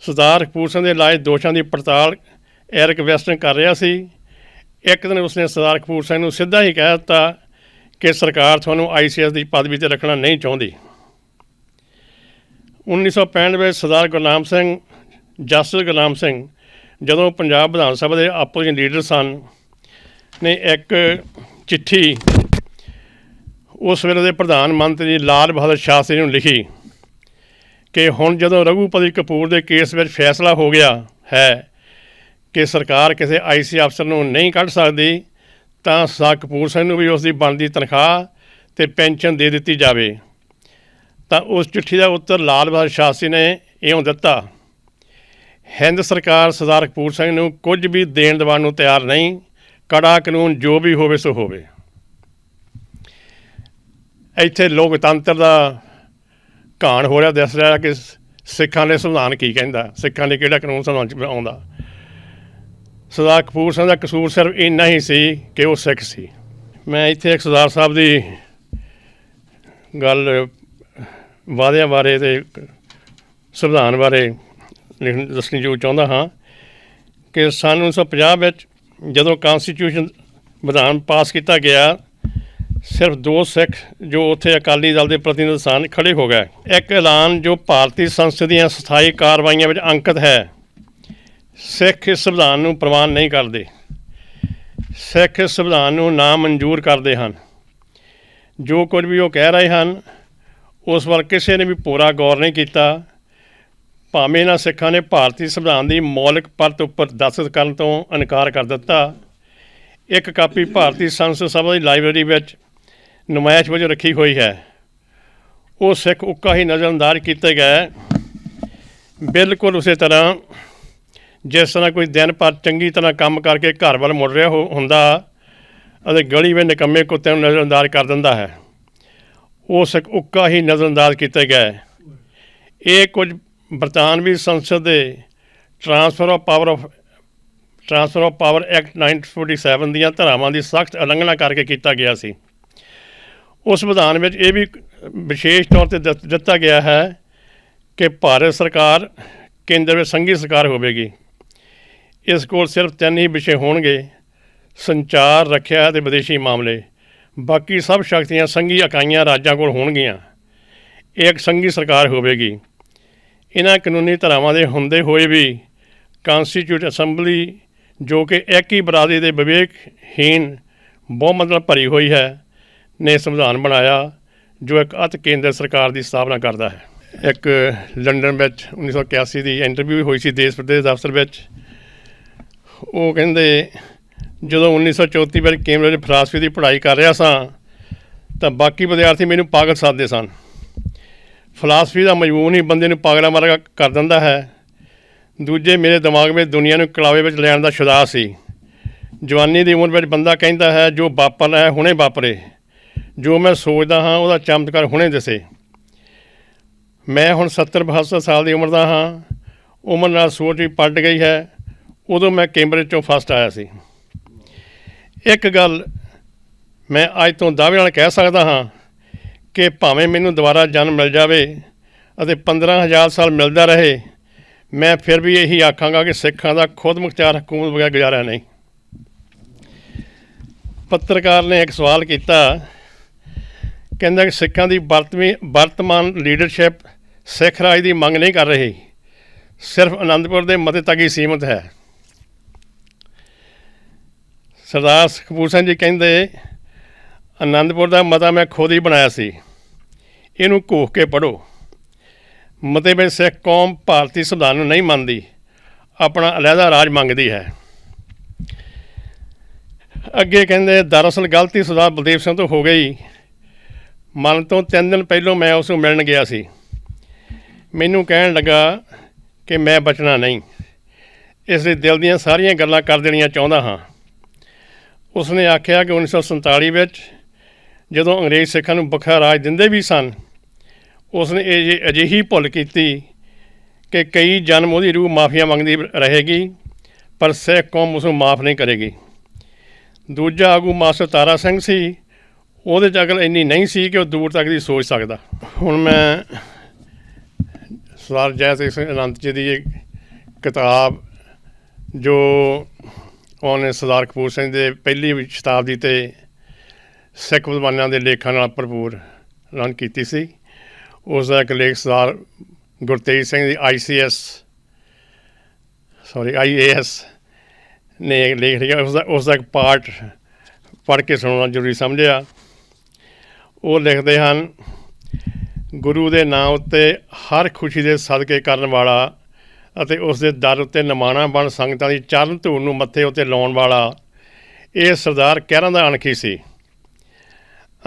ਸਰਦਾਰ ਕਪੂਰ ਸਿੰਘ ਦੇ ਲਾਏ ਦੋਸ਼ਾਂ ਦੀ ਪੜਤਾਲ ਐਰਿਕ ਵੈਸਟਨ ਕਰ ਰਿਹਾ ਸੀ। ਇੱਕ ਦਿਨ ਉਸਨੇ ਸਰਦਾਰ ਕਪੂਰ ਸਿੰਘ ਨੂੰ ਸਿੱਧਾ ਹੀ ਕਹਿ ਦਿੱਤਾ ਕਿ ਸਰਕਾਰ ਤੁਹਾਨੂੰ ਆਈਸੀਐਸ ਦੀ ਪਦਵੀ ਤੇ ਰੱਖਣਾ ਨਹੀਂ ਚਾਹੁੰਦੀ। 1965 ਵਿੱਚ ਸਰਦਾਰ ਗੁਰਨਾਮ ਸਿੰਘ ਜਸਟਿਸ ਗੁਲਾਮ ਸਿੰਘ, ਜਦੋਂ ਪੰਜਾਬ ਵਿਧਾਨ ਸਭਾ ਦੇ ਆਪੋਜੀਸ਼ਨ ਲੀਡਰ ਸਨ, ਨੇ ਇੱਕ ਚਿੱਠੀ ਉਸ ਵੇਲੇ ਦੇ ਪ੍ਰਧਾਨ ਮੰਤਰੀ ਲਾਲ ਬਹਾਦਰ ਸ਼ਾਸਤਰੀ ਨੂੰ ਲਿਖੀ ਕਿ ਹੁਣ ਜਦੋਂ ਰਘੂਪਤੀ ਕਪੂਰ ਦੇ ਕੇਸ ਵਿੱਚ ਫੈਸਲਾ ਹੋ ਗਿਆ ਹੈ ਕਿ ਸਰਕਾਰ ਕਿਸੇ ਆਈਸੀ ਅਫਸਰ ਨੂੰ ਨਹੀਂ ਕੱਢ ਸਕਦੀ, ਤਾਂ ਸਾ ਕਪੂਰ ਸਿੰਘ ਨੂੰ ਵੀ ਉਸ ਦੀ ਬਣਦੀ ਤਨਖਾਹ ਤੇ ਪੈਨਸ਼ਨ ਦੇ ਦਿੱਤੀ ਜਾਵੇ। ਤਾਂ ਉਸ ਚਿੱਠੀ ਦਾ ਉੱਤਰ ਲਾਲ ਬਹਾਦਰ ਸ਼ਾਸਤਰੀ ਨੇ ਇਉਂ ਦਿੱਤਾ। ਹਿੰਦ ਸਰਕਾਰ ਸਰਦਾਰ ਕਪੂਰ ਸਿੰਘ ਨੂੰ ਕੁਝ ਵੀ ਦੇਣ ਦੇਵਾਉਣ ਨੂੰ ਤਿਆਰ ਨਹੀਂ, ਕੜਾ ਕਾਨੂੰਨ ਜੋ ਵੀ ਹੋਵੇ ਸੋ ਹੋਵੇ। ਇੱਥੇ ਲੋਕਤੰਤਰ ਦਾ ਘਾਣ ਹੋ ਰਿਹਾ, ਦਿਸ ਰਿਹਾ ਕਿ ਸਿੱਖਾਂ ਦੇ ਸੰਵਿਧਾਨ ਕੀ ਕਹਿੰਦਾ, ਸਿੱਖਾਂ ਲਈ ਕਿਹੜਾ ਕਾਨੂੰਨ ਸੰਵਿਧਾਨ ਚ ਆਉਂਦਾ। ਸਰਦਾਰ ਕਪੂਰ ਸਿੰਘ ਦਾ ਕਸੂਰ ਸਿਰਫ ਇੰਨਾ ਹੀ ਸੀ ਕਿ ਉਹ ਸਿੱਖ ਸੀ। ਮੈਂ ਇੱਥੇ ਇੱਕ ਸਰਦਾਰ ਸਾਹਿਬ ਦੀ ਗੱਲ ਵਾਅਦਿਆਂ ਬਾਰੇ ਤੇ ਸੰਵਿਧਾਨ ਬਾਰੇ ਲਿਖਣ ਦੱਸਣੀ ਜੋ ਚਾਹੁੰਦਾ ਹਾਂ ਕਿ ਸੰਨ 1950 ਵਿੱਚ ਜਦੋਂ ਕਨਸਟੀਟਿਊਸ਼ਨ ਵਿਧਾਨ ਪਾਸ ਕੀਤਾ ਗਿਆ, ਸਿਰਫ ਦੋ ਸਿੱਖ ਜੋ ਉੱਥੇ ਅਕਾਲੀ ਦਲ ਦੇ ਪ੍ਰਤੀਨਿਧ ਸਨ ਖੜੇ ਹੋ ਗਏ। ਇੱਕ ਐਲਾਨ ਜੋ ਭਾਰਤੀ ਸੰਸਦ ਦੀਆਂ ਸਥਾਈ ਕਾਰਵਾਈਆਂ ਵਿੱਚ ਅੰਕਿਤ ਹੈ। ਸਿੱਖ ਇਸ ਸੰਵਿਧਾਨ ਨੂੰ ਪ੍ਰਵਾਨ ਨਹੀਂ ਕਰਦੇ। ਸਿੱਖ ਇਸ ਸੰਵਿਧਾਨ ਨੂੰ ਨਾ ਮਨਜ਼ੂਰ ਕਰਦੇ ਹਨ। ਜੋ ਕੁਝ ਵੀ ਉਹ ਕਹਿ ਰਹੇ ਹਨ, ਉਸ ਵੱਲ ਕਿਸੇ ਨੇ ਵੀ ਪੂਰਾ ਗੌਰ ਨਹੀਂ ਕੀਤਾ। ਭਾਵੇਂ ਇਹਨਾਂ ਸਿੱਖਾਂ ਨੇ ਭਾਰਤੀ ਸੰਵਿਧਾਨ ਦੀ ਮੌਲਿਕ ਪਰਤ ਉੱਪਰ ਦਸਤਖਤ ਕਰਨ ਤੋਂ ਇਨਕਾਰ ਕਰ ਦਿੱਤਾ, ਇੱਕ ਕਾਪੀ ਭਾਰਤੀ ਸੰਸਦ ਸਭਾ ਦੀ ਲਾਇਬ੍ਰੇਰੀ ਵਿੱਚ ਨੁਮਾਇਸ਼ ਵਜੋਂ ਰੱਖੀ ਹੋਈ ਹੈ। ਉਹ ਸਿੱਖ ਉੱਕਾ ਹੀ ਨਜ਼ਰਅੰਦਾਜ਼ ਕੀਤੇ ਗਏ। ਬਿਲਕੁਲ ਉਸੇ ਤਰ੍ਹਾਂ ਜਿਸ ਤਰ੍ਹਾਂ ਕੋਈ ਦਿਨ ਪਰ ਚੰਗੀ ਤਰ੍ਹਾਂ ਕੰਮ ਕਰਕੇ ਘਰ ਵੱਲ ਮੁੜ ਰਿਹਾ ਹੋ- ਹੁੰਦਾ ਅਤੇ ਗਲੀ ਵਿੱਚ ਨਿਕੰਮੇ ਕੁੱਤਿਆਂ ਨੂੰ ਨਜ਼ਰਅੰਦਾਜ਼ ਕਰ ਦਿੰਦਾ ਹੈ। ਉਹ ਸਿੱਖ ਉੱਕਾ ਹੀ ਨਜ਼ਰਅੰਦਾਜ਼ ਕੀਤੇ ਗਏ। ਇਹ ਕੁਝ ਬਰਤਾਨਵੀ ਸੰਸਦ ਦੇ transfer of power of transfer of power act 1947 ਦੀਆਂ ਧਾਰਾਵਾਂ ਦੀ ਸਖਤ ਉਲੰਘਣਾ ਕਰਕੇ ਕੀਤਾ ਗਿਆ ਸੀ। ਉਸ ਵਿਧਾਨ ਵਿੱਚ ਇਹ ਵੀ ਵਿਸ਼ੇਸ਼ ਤੌਰ ਤੇ ਦਿੱਤ- ਦਿੱਤਾ ਗਿਆ ਹੈ ਕਿ ਭਾਰਤ ਸਰਕਾਰ ਕੇਂਦਰ ਵਿੱਚ ਸੰਘੀ ਸਰਕਾਰ ਹੋਵੇਗੀ। ਇਸ ਕੋਲ ਸਿਰਫ ਤਿੰਨ ਹੀ ਵਿਸ਼ੇ ਹੋਣਗੇ, ਸੰਚਾਰ, ਰੱਖਿਆ ਤੇ ਵਿਦੇਸ਼ੀ ਮਾਮਲੇ। ਬਾਕੀ ਸਭ ਸ਼ਕਤੀਆਂ ਸੰਘੀ ਇਕਾਈਆਂ ਰਾਜਾਂ ਕੋਲ ਹੋਣਗੀਆਂ। ਇਹ ਇੱਕ ਸੰਘੀ ਸਰਕਾਰ ਹੋਵੇਗੀ। ਇਹਨਾਂ ਕਾਨੂੰਨੀ ਧਾਰਾਵਾਂ ਦੇ ਹੁੰਦੇ ਹੋਏ ਵੀ ਕਨਸਟੀਟਿਊਟ ਅਸੈਂਬਲੀ ਜੋ ਕਿ ਇੱਕ ਹੀ ਬਰਾਦਰੀ ਦੇ ਵਿਵੇਕਹੀਨ ਬਹੁਮਤ ਭਰੀ ਹੋਈ ਹੈ, ਨੇ ਸੰਵਿਧਾਨ ਬਣਾਇਆ, ਜੋ ਇੱਕ ਅਤ ਕੇਂਦਰ ਸਰਕਾਰ ਦੀ ਸਥਾਪਨਾ ਕਰਦਾ ਹੈ। ਇੱਕ ਲੰਡਨ ਵਿੱਚ 1981 ਦੀ ਇੰਟਰਵਿਊ ਹੋਈ ਸੀ ਦੇਸ਼ ਪ੍ਰਦੇਸ਼ ਦਫ਼ਤਰ ਵਿੱਚ। ਉਹ ਕਹਿੰਦੇ, ਜਦੋਂ 1934 ਵਿੱਚ ਕੈਂਬਰਿਜ ਫਲਸਫੇ ਦੀ ਪੜ੍ਹਾਈ ਕਰ ਰਿਹਾ ਸਾਂ, ਤਾਂ ਬਾਕੀ ਵਿਦਿਆਰਥੀ ਮੈਨੂੰ ਪਾਗਲ ਸਾਧਦੇ ਸਨ। ਫਲਸਫੀ ਦਾ ਮਜਮੂਨ ਹੀ ਬੰਦੇ ਨੂੰ ਪਾਗਲਾ ਵਰਗਾ ਕਰ ਦਿੰਦਾ ਹੈ। ਦੂਜੇ ਮੇਰੇ ਦਿਮਾਗ ਵਿੱਚ ਦੁਨੀਆ ਨੂੰ ਕਲਾਵੇ ਵਿੱਚ ਲੈਣ ਦਾ ਸ਼ੁਦਾ ਸੀ। ਜਵਾਨੀ ਦੀ ਉਮਰ ਵਿੱਚ ਬੰਦਾ ਕਹਿੰਦਾ ਹੈ, ਜੋ ਵਾਪਰਨਾ ਹੈ ਹੁਣੇ ਵਾਪਰੇ। ਜੋ ਮੈਂ ਸੋਚਦਾ ਹਾਂ, ਉਹਦਾ ਚਮਤਕਾਰ ਹੁਣੇ ਦਿਸੇ। ਮੈਂ ਹੁਣ 70 72 ਸਾਲ ਦੀ ਉਮਰ ਦਾ ਹਾਂ। ਉਮਰ ਨਾਲ ਸੋਚ ਵੀ ਪਲਟ ਗਈ ਹੈ। ਉਦੋਂ ਮੈਂ ਕੈਂਬਰਿਜ ਤੋਂ ਫਸਟ ਆਇਆ ਸੀ। ਇੱਕ ਗੱਲ ਮੈਂ ਅੱਜ ਤੋਂ ਦਾਅਵੇ ਨਾਲ ਕਹਿ ਸਕਦਾ ਹਾਂ ਕਿ ਭਾਵੇਂ ਮੈਨੂੰ ਦੁਬਾਰਾ ਜਨਮ ਮਿਲ ਜਾਵੇ ਅਤੇ 15000 ਸਾਲ ਮਿਲਦਾ ਰਹੇ, ਮੈਂ ਫਿਰ ਵੀ ਇਹੀ ਆਖਾਂਗਾ ਕਿ ਸਿੱਖਾਂ ਦਾ ਖੁਦ ਮੁਖਤਿਆਰ ਹਕੂਮਤ ਬਗੈਰ ਗੁਜ਼ਾਰਾ ਨਹੀਂ। ਪੱਤਰਕਾਰ ਨੇ ਇੱਕ ਸਵਾਲ ਕੀਤਾ, ਕਹਿੰਦਾ ਕਿ ਸਿੱਖਾਂ ਦੀ ਵਰਤਵੀ, ਵਰਤਮਾਨ ਲੀਡਰਸ਼ਿਪ ਸਿੱਖ ਰਾਜ ਦੀ ਮੰਗ ਨਹੀਂ ਕਰ ਰਹੀ, ਸਿਰਫ ਆਨੰਦਪੁਰ ਦੇ ਮਤੇ ਤੱਕ ਹੀ ਸੀਮਿਤ ਹੈ। ਸਰਦਾਰ ਕਪੂਰ ਸਿੰਘ ਜੀ ਕਹਿੰਦੇ ਆਨੰਦਪੁਰ ਦਾ ਮਤਾ ਮੈਂ ਖੁਦ ਹੀ ਬਣਾਇਆ ਸੀ। ਇਹਨੂੰ ਘੋਖ ਕੇ ਪੜੋ ਮਤੇ ਵਿੱਚ ਸਿੱਖ ਕੌਮ ਭਾਰਤੀ ਸੰਵਿਧਾਨ ਨੂੰ ਨਹੀਂ ਮੰਨਦੀ, ਆਪਣਾ ਅਲੱਗਾ ਰਾਜ ਮੰਗਦੀ ਹੈ। ਅੱਗੇ ਕਹਿੰਦੇ, ਦਰਅਸਲ ਗਲਤੀ ਸਰਦਾਰ ਬਲਦੇਵ ਸਿੰਘ ਤੋਂ ਹੋ ਗਈ। ਮਨ ਤੋਂ ਤਿੰਨ ਦਿਨ ਪਹਿਲਾਂ ਮੈਂ ਉਸ ਨੂੰ ਮਿਲਣ ਗਿਆ ਸੀ। ਮੈਨੂੰ ਕਹਿਣ ਲੱਗਾ ਕਿ ਮੈਂ ਬਚਣਾ ਨਹੀਂ। ਇਸ ਲਈ ਦਿਲ ਦੀਆਂ ਸਾਰੀਆਂ ਗੱਲਾਂ ਕਰ ਦੇਣੀਆਂ ਚਾਹੁੰਦਾ ਹਾਂ। ਉਸਨੇ ਆਖਿਆ ਕਿ 1947 ਵਿੱਚ ਜਦੋਂ ਅੰਗਰੇਜ਼ ਸਿੱਖਾਂ ਨੂੰ ਵੱਖਰਾ ਰਾਜ ਦਿੰਦੇ ਵੀ ਸਨ, ਉਸਨੇ ਇਹ ਅਜਿਹੀ ਭੁੱਲ ਕੀਤੀ ਕਿ ਕਈ ਜਨਮ ਉਹਦੀ ਰੂਹ ਮਾਫੀਆ ਮੰਗਦੀ ਰਹੇਗੀ, ਪਰ ਸਿੱਖ ਕੌਮ ਉਸ ਨੂੰ ਮਾਫ ਨਹੀਂ ਕਰੇਗੀ। ਦੂਜਾ ਆਗੂ ਮਾਸਟਰ ਤਾਰਾ ਸਿੰਘ ਸੀ, ਉਹਦੇ ਚ ਅਕਲ ਇੰਨੀ ਨਹੀਂ ਸੀ ਕਿ ਉਹ ਦੂਰ ਤੱਕ ਦੀ ਸੋਚ ਸਕਦਾ। ਹੁਣ ਮੈਂ ਸਰਦਾਰ ਜੈ ਸਿੰਘ ਅਨੰਤ ਜੀ ਦੀ ਇਹ ਕਿਤਾਬ ਜੋ ਉਹਨੇ ਸਰਦਾਰ ਕਪੂਰ ਸਿੰਘ ਦੇ ਪਹਿਲੀ ਸ਼ਤਾਬਦੀ ਤੇ ਸਿੱਖ ਵਿਦਵਾਨਾਂ ਦੇ ਲੇਖਾਂ ਨਾਲ ਭਰਪੂਰ ਰਨ ਕੀਤੀ ਸੀ। ਉਸ ਦਾ ਇੱਕ ਲੇਖ ਸਰਦਾਰ ਗੁਰਤੇਜ ਸਿੰਘ ਦੀ ਆਈਸੀਐਸ ਸੌਰੀ ਆਈਏਐਸ ਨੇ ਲੇਖ ਲਿਖਿਆ। ਉਸ ਦਾ ਉਸ ਦਾ ਇੱਕ ਪਾਰਟ ਪੜ੍ਹ ਕੇ ਸੁਣਾਉਣਾ ਜ਼ਰੂਰੀ ਸਮਝਿਆ। ਉਹ ਲਿਖਦੇ ਹਨ, ਗੁਰੂ ਦੇ ਨਾਂ ਉੱਤੇ ਹਰ ਖੁਸ਼ੀ ਦੇ ਸਦਕੇ ਕਰਨ ਵਾਲਾ ਅਤੇ ਉਸ ਦੇ ਦਰ ਉੱਤੇ ਨਿਮਾਣਾ ਬਣ ਸੰਗਤਾਂ ਦੀ ਚਰਨ ਧੂੜ ਨੂੰ ਮੱਥੇ ਉੱਤੇ ਲਾਉਣ ਵਾਲਾ ਇਹ ਸਰਦਾਰ ਕਹਿਰਾਂ ਦਾ ਅਣਖੀ ਸੀ।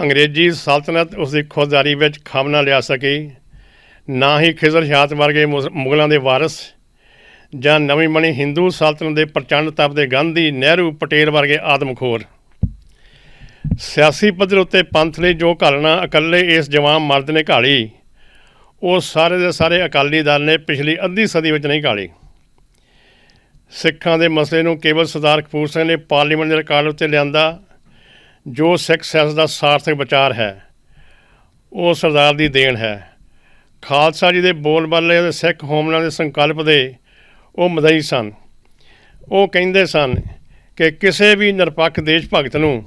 ਅੰਗਰੇਜ਼ੀ ਸਲਤਨਤ ਉਸ ਦੀ ਖੁਦਦਾਰੀ ਵਿੱਚ ਖਮ ਨਾ ਲਿਆ ਸਕੀ। ਨਾ ਹੀ ਖਿਜ਼ਰ ਸ਼ਾਹ ਵਰਗੇ ਮੁਸ- ਮੁਗਲਾਂ ਦੇ ਵਾਰਿਸ ਜਾਂ ਨਵੀਂ ਬਣੀ ਹਿੰਦੂ ਸਲਤਨਤ ਦੇ ਪ੍ਰਚੰਡ ਤਪ ਦੇ ਗਾਂਧੀ ਨਹਿਰੂ, ਪਟੇਲ ਵਰਗੇ ਆਦਮਖੋਰ। ਸਿਆਸੀ ਪੱਧਰ ਉੱਤੇ ਪੰਥ ਲਈ ਜੋ ਘਾਲਣਾ, ਇਕੱਲੇ ਇਸ ਜਵਾਨ ਮਰਦ ਨੇ ਘਾਲੀ। ਉਹ ਸਾਰੇ ਦੇ ਸਾਰੇ ਅਕਾਲੀ ਦਲ ਨੇ ਪਿਛਲੀ ਅੱਧੀ ਸਦੀ ਵਿੱਚ ਨਹੀਂ ਘਾਲੀ। ਸਿੱਖਾਂ ਦੇ ਮਸਲੇ ਨੂੰ ਕੇਵਲ ਸਰਦਾਰ ਕਪੂਰ ਸਿੰਘ ਨੇ ਪਾਰਲੀਮੈਂਟ ਦੇ ਰਿਕਾਰਡ ਉੱਤੇ ਲਿਆਂਦਾ ਜੋ ਸਿੱਖ ਸਿਆਸਤ ਦਾ ਸਾਰਥਕ ਵਿਚਾਰ ਹੈ, ਉਹ ਸਰਦਾਰ ਦੀ ਦੇਣ ਹੈ। ਖਾਲਸਾ ਜੀ ਦੇ ਬੋਲਬਾਲੇ ਅਤੇ ਸਿੱਖ ਹੋਮਲਾਂ ਦੇ ਸੰਕਲਪ ਦੇ ਉਹ ਮਦਈ ਸਨ। ਉਹ ਕਹਿੰਦੇ ਸਨ ਕਿ ਕਿਸੇ ਵੀ ਨਿਰਪੱਖ ਦੇਸ਼ ਭਗਤ ਨੂੰ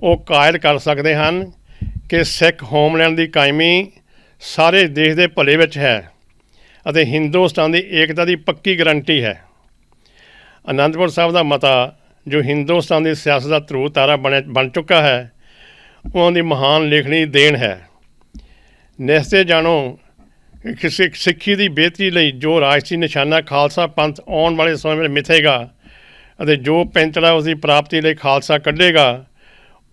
ਉਹ ਕਾਇਲ ਕਰ ਸਕਦੇ ਹਨ ਕਿ ਸਿੱਖ ਹੋਮਲੈਂਡ ਦੀ ਕਾਇਮੀ ਸਾਰੇ ਦੇਸ਼ ਦੇ ਭਲੇ ਵਿੱਚ ਹੈ ਅਤੇ ਹਿੰਦੁਸਤਾਨ ਦੀ ਏਕਤਾ ਦੀ ਪੱਕੀ ਗਰੰਟੀ ਹੈ। ਅਨੰਦਪੁਰ ਸਾਹਿਬ ਦਾ ਮਤਾ ਜੋ ਹਿੰਦੁਸਤਾਨ ਦੀ ਸਿਆਸਤ ਦਾ ਧਰੂ ਤਾਰਾ ਬਣਿਆ, ਬਣ ਚੁੱਕਾ ਹੈ, ਉਹਨਾਂ ਦੀ ਮਹਾਨ ਲੇਖਣੀ ਦੇਣ ਹੈ। ਨਿਹਸਤੇ ਜਾਣੋ ਸਿੱਖੀ ਦੀ ਬਿਹਤਰੀ ਲਈ ਜੋ ਰਾਜਸੀ ਨਿਸ਼ਾਨਾ ਖਾਲਸਾ ਪੰਥ ਆਉਣ ਵਾਲੇ ਸਮੇਂ ਵਿੱਚ ਮਿਥੇਗਾ ਅਤੇ ਜੋ ਪੈਂਤੜਾ ਉਸ ਦੀ ਪ੍ਰਾਪਤੀ ਲਈ ਖਾਲਸਾ ਕੱਢੇਗਾ,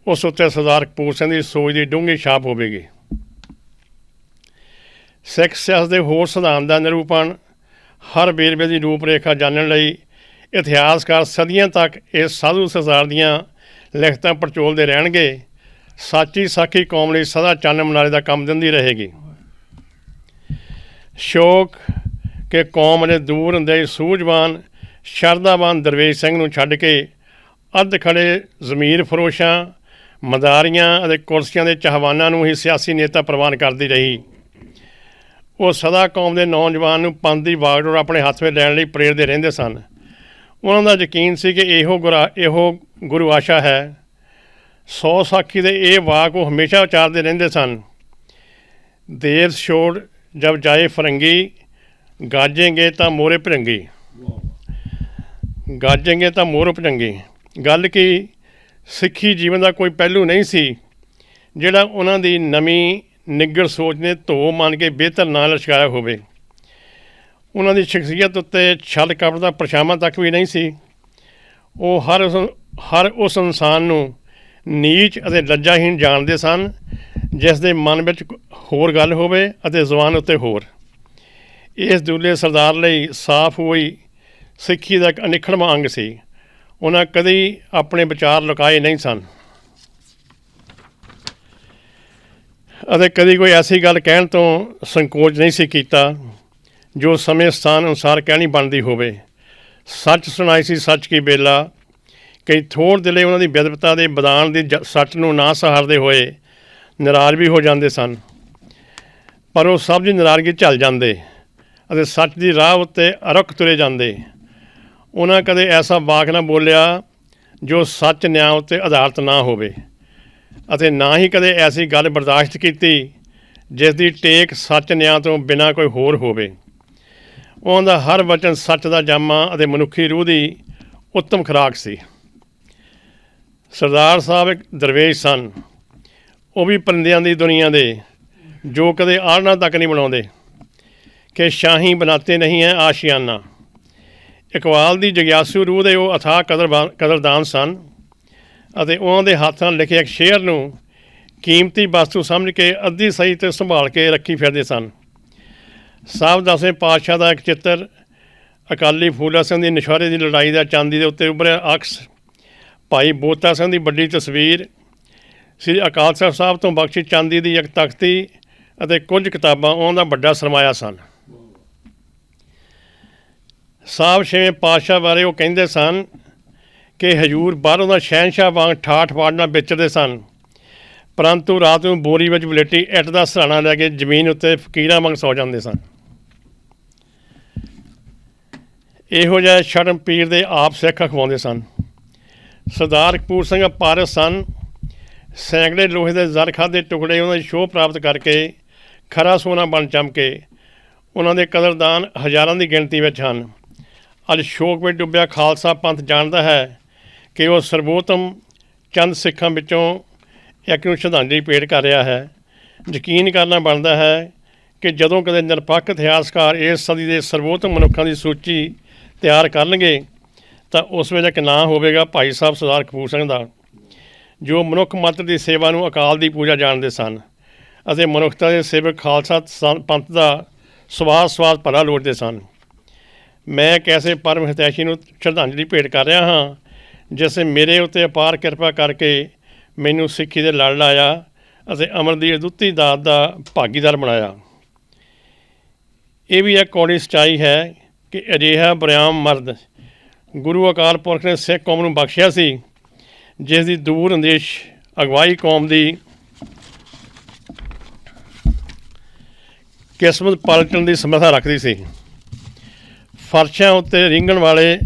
ਉਸ ਉੱਤੇ ਸਰਦਾਰ ਕਪੂਰ ਸਿੰਘ ਦੀ ਸੋਚ ਦੀ ਡੂੰਘੀ ਛਾਪ ਹੋਵੇਗੀ। ਸਿੱਖ ਸਿਆਸਤ ਦੇ ਹੋਰ ਸਿਧਾਂਤ ਦਾ ਨਿਰੂਪਣ ਹਰ ਵੇਰਵੇ ਦੀ ਰੂਪਰੇਖਾ ਜਾਣਨ ਲਈ ਇਤਿਹਾਸਕਾਰ ਸਦੀਆਂ ਤੱਕ ਇਸ ਸਾਧੂ ਸਰਦਾਰ ਦੀਆਂ ਲਿਖਤਾਂ ਪੜਚੋਲਦੇ ਰਹਿਣਗੇ। ਸਾਚੀ ਸਾਖੀ ਕੌਮ ਲਈ ਸਦਾ ਚੰਨ ਮਨਾਰੇ ਦਾ ਕੰਮ ਦਿੰਦੀ ਰਹੇਗੀ। ਸ਼ੋਕ ਕਿ ਕੌਮ ਨੇ ਦੂਰ ਹੁੰਦੇ ਸੂਝਵਾਨ, ਸ਼ਰਧਾਵਾਨ ਦਰਵੇਸ਼ ਸਿੰਘ ਨੂੰ ਛੱਡ ਕੇ ਅੱਧ ਖੜੇ ਜ਼ਮੀਰ ਫਰੋਸ਼ਾਂ, ਮਦਾਰੀਆਂ ਅਤੇ ਕੁਰਸੀਆਂ ਦੇ ਚਾਹਵਾਨਾਂ ਨੂੰ ਹੀ ਸਿਆਸੀ ਨੇਤਾ ਪ੍ਰਵਾਨ ਕਰਦੀ ਰਹੀ। ਉਹ ਸਦਾ ਕੌਮ ਦੇ ਨੌਜਵਾਨ ਨੂੰ ਪੰਥ ਦੀ ਵਾਗਡੋਰ ਆਪਣੇ ਹੱਥ ਵਿੱਚ ਲੈਣ ਲਈ ਪ੍ਰੇਰਦੇ ਰਹਿੰਦੇ ਸਨ। ਉਹਨਾਂ ਦਾ ਯਕੀਨ ਸੀ ਕਿ ਇਹੋ ਗੁਰਾ, ਇਹੋ ਗੁਰੂ ਆਸ਼ਾ ਹੈ। ਸੌ ਸਾਖੀ ਦੇ ਇਹ ਵਾਕ ਉਹ ਹਮੇਸ਼ਾ ਉਚਾਰਦੇ ਰਹਿੰਦੇ ਸਨ। ਦੇਰ ਛੋੜ ਜਬ ਜਾਏ ਫਰੰਗੀ ਗਾਜेंगे ਤਾਂ ਮੋਰੇ ਭਰੰਗੀ। ਗਾਜेंगे ਤਾਂ ਮੋਰ ਭਜੰਗੀ ਗੱਲ ਕੀ, ਸਿੱਖੀ ਜੀਵਨ ਦਾ ਕੋਈ ਪਹਿਲੂ ਨਹੀਂ ਸੀ, ਜਿਹੜਾ ਉਹਨਾਂ ਦੀ ਨਵੀਂ ਨਿੱਗਰ ਸੋਚ ਨੇ ਧੋ ਮੰਨ ਕੇ ਬਿਹਤਰ ਨਾਲ ਲਸ਼ਕਾਇਆ ਹੋਵੇ। ਉਹਨਾਂ ਦੀ ਸ਼ਖਸੀਅਤ ਉੱਤੇ ਛਲ ਕਪਟ ਦਾ ਪਰਛਾਵਾਂ ਤੱਕ ਵੀ ਨਹੀਂ ਸੀ। ਉਹ ਹਰ ਉਸ ਹਰ ਉਸ ਇਨਸਾਨ ਨੂੰ ਨੀਚ ਅਤੇ ਲੱਜਾਹੀਣ ਜਾਣਦੇ ਸਨ, ਜਿਸ ਦੇ ਮਨ ਵਿੱਚ ਹੋਰ ਗੱਲ ਹੋਵੇ ਅਤੇ ਜ਼ੁਬਾਨ ਉੱਤੇ ਹੋਰ। ਇਸ ਦੂਲੇ ਸਰਦਾਰ ਲਈ ਸਾਫ਼ ਹੋਈ ਸਿੱਖੀ ਦਾ ਇੱਕ ਅਨਿਖੜਵਾਂ ਅੰਗ ਸੀ। ਉਹਨਾਂ ਕਦੇ ਆਪਣੇ ਵਿਚਾਰ ਲੁਕਾਏ ਨਹੀਂ ਸਨ। ਅਤੇ ਕਦੀ ਕੋਈ ਐਸੀ ਗੱਲ ਕਹਿਣ ਤੋਂ ਸੰਕੋਚ ਨਹੀਂ ਸੀ ਕੀਤਾ। ਜੋ ਸਮੇਂ ਸਥਾਨ ਅਨੁਸਾਰ ਕਹਿਣੀ ਬਣਦੀ ਹੋਵੇ। ਸੱਚ ਸੁਣਾਈ ਸੀ ਸੱਚ ਕੀ ਬੇਲਾ, ਕਈ ਥੋੜ ਦਿਲੇ ਉਹਨਾਂ ਦੀ ਵਿਦਵਤਾ ਦੇ ਬਦਾਨ ਦੀ ਜ- ਸੱਚ ਨੂੰ ਨਾ ਸਹਾਰਦੇ ਹੋਏ ਨਾਰਾਜ਼ ਵੀ ਹੋ ਜਾਂਦੇ ਸਨ। ਪਰ ਉਹ ਸਭ ਦੀ ਨਾਰਾਜ਼ਗੀ ਝੱਲ ਜਾਂਦੇ ਅਤੇ ਸੱਚ ਦੀ ਰਾਹ ਉੱਤੇ ਅਰੁੱਖ ਤੁਰੇ ਜਾਂਦੇ। ਉਹਨਾਂ ਕਦੇ ਐਸਾ ਵਾਕ ਨਾ ਬੋਲਿਆ ਜੋ ਸੱਚ ਨਿਆਂ ਉੱਤੇ ਆਧਾਰਿਤ ਨਾ ਹੋਵੇ ਅਤੇ ਨਾ ਹੀ ਕਦੇ ਐਸੀ ਗੱਲ ਬਰਦਾਸ਼ਤ ਕੀਤੀ ਜਿਸ ਦੀ ਟੇਕ ਸੱਚ ਨਿਆਂ ਤੋਂ ਬਿਨਾਂ ਕੋਈ ਹੋਰ ਹੋਵੇ। ਉਹਨਾਂ ਦਾ ਹਰ ਵਚਨ ਸੱਚ ਦਾ ਜਾਮਾ ਅਤੇ ਮਨੁੱਖੀ ਰੂਹ ਦੀ ਉੱਤਮ ਖੁਰਾਕ ਸੀ। ਸਰਦਾਰ ਸਾਹਿਬ ਇੱਕ ਦਰਵੇਸ਼ ਸਨ। ਉਹ ਵੀ ਪਰਿੰਦਿਆਂ ਦੀ ਦੁਨੀਆ ਦੇ, ਜੋ ਕਦੇ ਆਲਣਾ ਤੱਕ ਨਹੀਂ ਬਣਾਉਂਦੇ। ਕਿ ਸ਼ਾਹੀ ਬਣਾਤੇ ਨਹੀਂ ਹੈ ਆਸ਼ਿਆਨਾ। ਇਕਬਾਲ ਦੀ ਜਗਿਆਸੂ ਰੂਹ ਦੇ ਉਹ ਅਥਾਹ ਕਦਰ ਕਦਰਦਾਨ ਸਨ ਅਤੇ ਉਹਨਾਂ ਦੇ ਹੱਥ ਨਾਲ ਲਿਖੇ ਇੱਕ ਸ਼ੇਅਰ ਨੂੰ ਕੀਮਤੀ ਵਸਤੂ ਸਮਝ ਕੇ ਅੱਧੀ ਸਹੀ ਤੇ ਸੰਭਾਲ ਕੇ ਰੱਖੀ ਫਿਰਦੇ ਸਨ। ਸਾਹਿਬ ਦਸਵੇਂ ਪਾਤਸ਼ਾਹ ਦਾ ਇੱਕ ਚਿੱਤਰ, ਅਕਾਲੀ ਫੂਲਾ ਸਿੰਘ ਦੀ ਨਿਸ਼ਾਰੇ ਦੀ ਲੜਾਈ ਦਾ ਚਾਂਦੀ ਦੇ ਉੱਤੇ ਉੱਭਰਿਆ ਅਕਸ। ਭਾਈ ਬੋਤਾ ਸਿੰਘ ਦੀ ਵੱਡੀ ਤਸਵੀਰ, ਸ੍ਰੀ ਅਕਾਲ ਸਾਹਿਬ ਸਾਹਿਬ ਤੋਂ ਬਖਸ਼ੀ ਚਾਂਦੀ ਦੀ ਇੱਕ ਤਖਤੀ ਅਤੇ ਕੁਝ ਕਿਤਾਬਾਂ ਉਹਨਾਂ ਦਾ ਵੱਡਾ ਸਰਮਾਇਆ ਸਨ। ਸਾਹਿਬ ਛੇਵੇਂ ਪਾਤਸ਼ਾਹ ਬਾਰੇ ਉਹ ਕਹਿੰਦੇ ਸਨ ਕਿ ਹਜੂਰ ਬਾਹਰੋਂ ਦਾ ਸ਼ਹਿਨशाह ਵਾਂਗ ਠਾਠ ਫਾੜ ਨਾਲ ਵਿਚਰਦੇ ਸਨ। ਪਰੰਤੂ ਰਾਤ ਨੂੰ ਬੋਰੀ ਵਿੱਚ ਬਲੇਟੀ ਇੱਟ ਦਾ ਸਹਾਣਾ ਲੈ ਕੇ ਜ਼ਮੀਨ ਉੱਤੇ ਫਕੀਰਾਂ ਵਾਂਗ ਸੌ ਜਾਂਦੇ ਸਨ। ਇਹੋ ਜਿਹਾ ਸ਼ਰਮ ਪੀਰ ਦੇ ਆਪ ਸਿੱਖ ਅਖਵਾਉਂਦੇ ਸਨ। ਸਰਦਾਰ ਕਪੂਰ ਸਿੰਘ ਪਾਰਸ ਸਨ। ਸੈਂਕੜੇ ਲੋਹੇ ਦੇ ਜ਼ਰ ਖਾਦੇ ਟੁਕੜੇ ਉਹਨਾਂ ਦੀ ਸ਼ੋਅ ਪ੍ਰਾਪਤ ਕਰਕੇ ਖਰਾ ਸੋਨਾ ਬਣ ਚਮਕੇ ਉਹਨਾਂ ਦੇ ਕਦਰਦਾਨ ਹਜ਼ਾਰਾਂ ਦੀ ਗਿਣਤੀ ਵਿੱਚ ਹਨ। ਅੱਜ ਸ਼ੋਕ ਵਿੱਚ ਡੁੱਬਿਆ ਖਾਲਸਾ ਪੰਥ ਜਾਣਦਾ ਹੈ ਕਿ ਉਹ ਸਰਬੋਤਮ ਚੰਦ ਸਿੱਖਾਂ ਵਿੱਚੋਂ ਇੱਕ ਨੂੰ ਸ਼ਰਧਾਂਜਲੀ ਭੇਟ ਕਰ ਰਿਹਾ ਹੈ, ਯਕੀਨ ਕਰਨਾ ਬਣਦਾ ਹੈ ਕਿ ਜਦੋਂ ਕਦੇ ਨਿਰਪੱਖ ਇਤਿਹਾਸਕਾਰ ਇਸ ਸਦੀ ਦੇ ਸਰਵੋਤਮ ਮਨੁੱਖਾਂ ਦੀ ਸੂਚੀ ਤਿਆਰ ਕਰਨਗੇ, ਤਾਂ ਉਸ ਵਿੱਚ ਇੱਕ ਨਾਂ ਹੋਵੇਗਾ ਭਾਈ ਸਾਹਿਬ ਸਰਦਾਰ ਕਪੂਰ ਸਿੰਘ ਦਾ, ਜੋ ਮਨੁੱਖ ਮਾਤਰ ਦੀ ਸੇਵਾ ਨੂੰ ਅਕਾਲ ਦੀ ਪੂਜਾ ਜਾਣਦੇ ਸਨ ਅਤੇ ਮਨੁੱਖਤਾ ਦੇ ਸੇਵਕ ਖਾਲਸਾ ਸੰ- ਪੰਥ ਦਾ ਸਵਾਸ ਸਵਾਸ ਭਲਾ ਲੋੜਦੇ ਸਨ। ਮੈਂ ਇੱਕ ਐਸੇ ਪਰਮ ਹਿਤੈਸ਼ੀ ਨੂੰ ਸ਼ਰਧਾਂਜਲੀ ਭੇਟ ਕਰ ਰਿਹਾ ਹਾਂ, ਜਿਸ ਨੇ ਮੇਰੇ ਉੱਤੇ ਅਪਾਰ ਕਿਰਪਾ ਕਰਕੇ ਮੈਨੂੰ ਸਿੱਖੀ ਦੇ ਲੜ ਲਾਇਆ ਅਤੇ ਅਮਰ ਦੀ ਅਦੁੱਤੀ ਦਾਤ ਦਾ ਭਾਗੀਦਾਰ ਬਣਾਇਆ। ਇਹ ਵੀ ਇੱਕ ਕੌੜੀ ਸਚਾਈ ਹੈ ਕਿ ਅਜਿਹਾ ਬਰਿਆਮ ਮਰਦ ਗੁਰੂ ਅਕਾਲ ਪੁਰਖ ਨੇ ਸਿੱਖ ਕੌਮ ਨੂੰ ਬਖਸ਼ਿਆ ਸੀ, ਜਿਸ ਦੀ ਦੂਰ ਅੰਦੇਸ਼ ਅਗਵਾਈ ਕੌਮ ਦੀ ਕਿਸਮਤ ਪਲਟਣ ਦੀ ਸਮਰੱਥਾ ਰੱਖਦੀ ਸੀ। ਫਰਸ਼ਾਂ ਉੱਤੇ ਰਿੰਗਣ ਵਾਲੇ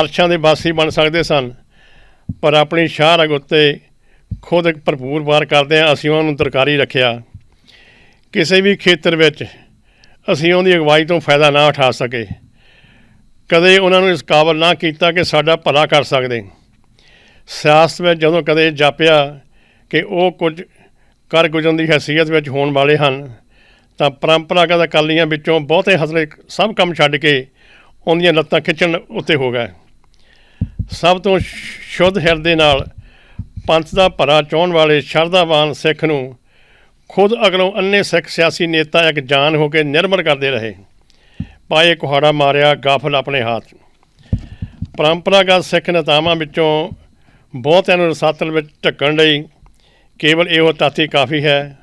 ਅਰਸ਼ਾਂ ਦੇ ਵਾਸੀ ਬਣ ਸਕਦੇ ਸਨ, ਪਰ ਆਪਣੀ ਸ਼ਾਹਰਗ ਉੱਤੇ ਖੁਦ ਭਰਪੂਰ ਵਾਰ ਕਰਦੇ ਕਰਦਿਆਂ ਅਸੀਂ ਉਹਨਾਂ ਨੂੰ ਦਰਕਾਰੀ ਰੱਖਿਆ। ਕਿਸੇ ਵੀ ਖੇਤਰ ਵਿੱਚ ਅਸੀਂ ਉਹਦੀ ਅਗਵਾਈ ਤੋਂ ਫਾਇਦਾ ਨਾ ਉਠਾ ਸਕੇ। ਕਦੇ ਉਹਨਾਂ ਨੂੰ ਇਸ ਕਾਬਲ ਨਾ ਕੀਤਾ ਕਿ ਸਾਡਾ ਭਲਾ ਕਰ ਸਕਦੇ। ਸਿਆਸਤ ਵਿੱਚ ਜਦੋਂ ਕਦੇ ਜਾਪਿਆ ਕਿ ਉਹ ਕੁਝ ਕਰ ਗੁਜ਼ਰਨ ਦੀ ਹੈਸੀਅਤ ਵਿੱਚ ਹੋਣ ਵਾਲੇ ਹਨ, ਤਾਂ ਪਰੰਪਰਾਗਤ ਅਕਾਲੀਆਂ ਵਿੱਚੋਂ ਬਹੁਤੇ ਹਸਲੇ ਸਭ ਕੰਮ ਛੱਡ ਕੇ ਉਹਦੀਆਂ ਲੱਤਾਂ ਖਿੱਚਣ ਉੱਤੇ ਹੋ ਗਏ। ਸਭ ਤੋਂ ਸ਼ੁੱਧ ਹਿਰਦੇ ਨਾਲ ਪੰਥ ਦਾ ਭਰਾ ਚਾਹੁਣ ਵਾਲੇ ਸ਼ਰਧਾਵਾਨ ਸਿੱਖ ਨੂੰ ਖੁਦ ਅਗਲੋਂ ਅੰਨੇ ਸਿੱਖ ਸਿਆਸੀ ਨੇਤਾ ਇੱਕ ਜਾਨ ਹੋ ਕੇ ਨਿਰਮਲ ਕਰਦੇ ਰਹੇ। ਪਾਏ ਕੁਹਾੜਾ ਮਾਰਿਆ, ਗਾਫਲ ਆਪਣੇ ਹੱਥ। ਪਰੰਪਰਾਗਤ ਸਿੱਖ ਨੇਤਾਵਾਂ ਵਿੱਚੋਂ ਬਹੁਤਿਆਂ ਨੂੰ ਰਸਾਤਲ ਵਿੱਚ ਢੱਕਣ ਲਈ ਕੇਵਲ ਇਹੋ ਤਾਤੀ ਕਾਫੀ ਹੈ।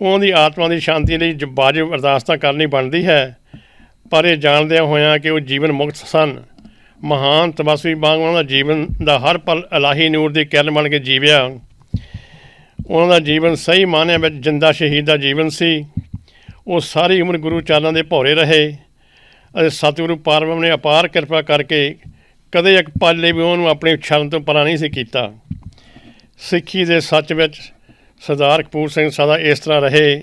ਉਹਨਾਂ ਦੀ ਆਤਮਾ ਦੀ ਸ਼ਾਂਤੀ ਲਈ ਬਾਜਬ ਵਾਜਬ ਅਰਦਾਸਤਾਂ ਕਰਨੀ ਬਣਦੀ ਹੈ, ਪਰ ਇਹ ਜਾਣਦਿਆਂ ਹੋਇਆਂ ਕਿ ਉਹ ਜੀਵਨ ਮੁਕਤ ਸਨ। ਮਹਾਨ ਤਪਸਵੀ ਵਾਂਗ ਉਹਨਾਂ ਦਾ ਜੀਵਨ ਦਾ ਹਰ ਪਲ ਇਲਾਹੀ ਨੂਰ ਦੀ ਕਿਰਨ ਬਣ ਕੇ ਜੀਵਿਆ। ਉਹਨਾਂ ਦਾ ਜੀਵਨ ਸਹੀ ਮਾਨਿਆਂ ਵਿੱਚ ਜਿੰਦਾ ਸ਼ਹੀਦ ਦਾ ਜੀਵਨ ਸੀ। ਉਹ ਸਾਰੀ ਉਮਰ ਗੁਰੂ ਚਾਲਾਂ ਦੇ ਭੌਰੇ ਰਹੇ ਅਤੇ ਸਤਿਗੁਰੂ ਪਾਰਬ੍ਰਹਮ ਨੇ ਅਪਾਰ ਕਿਰਪਾ ਕਰਕੇ ਕਦੇ ਇੱਕ ਪਲ ਲਈ ਵੀ ਉਹਨੂੰ ਆਪਣੀ ਸ਼ਰਨ ਤੋਂ ਪਰਾਂ ਨਹੀਂ ਸੀ ਕੀਤਾ। ਸਿੱਖੀ ਦੇ ਸੱਚ ਵਿੱਚ ਸਰਦਾਰ ਕਪੂਰ ਸਿੰਘ ਸਦਾ ਇਸ ਤਰ੍ਹਾਂ ਰਹੇ,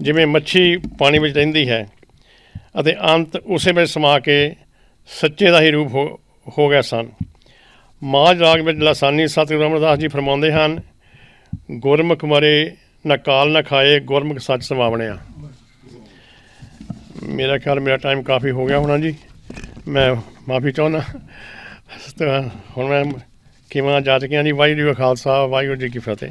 ਜਿਵੇਂ ਮੱਛੀ ਪਾਣੀ ਵਿੱਚ ਰਹਿੰਦੀ ਹੈ ਅਤੇ ਅੰਤ ਉਸੇ ਵਿੱਚ ਸਮਾ ਕੇ ਸੱਚੇ ਦਾ ਹੀ ਰੂਪ ਹੋ ਹੋ ਗਏ ਸਨ। ਮਾਝ ਰਾਗ ਵਿੱਚ ਲਸਾਨੀ ਸਤਿਗੁਰੂ ਅਮਰਦਾਸ ਜੀ ਫਰਮਾਉਂਦੇ ਹਨ, ਗੁਰਮੁਖ ਮਰੇ, ਨਾ ਕਾਲ ਨਾ ਖਾਏ, ਗੁਰਮੁਖ ਸੱਚ ਸਮਾਵਣਿਆ ਮੇਰਾ ਖਿਆਲ, ਮੇਰਾ ਟਾਈਮ ਕਾਫੀ ਹੋ ਗਿਆ ਹੋਣਾ ਜੀ। ਮੈਂ ਮਾਫੀ ਚਾਹੁੰਦਾ। ਹੁਣ ਮੈਂ ਕਿਵੇਂ ਜਾ ਚੁੱਕਿਆ ਜੀ? ਵਾਹਿਗੁਰੂ ਜੀ ਕਾ ਖਾਲਸਾ, ਵਾਹਿਗੁਰੂ ਜੀ ਕੀ ਫਤਿਹ।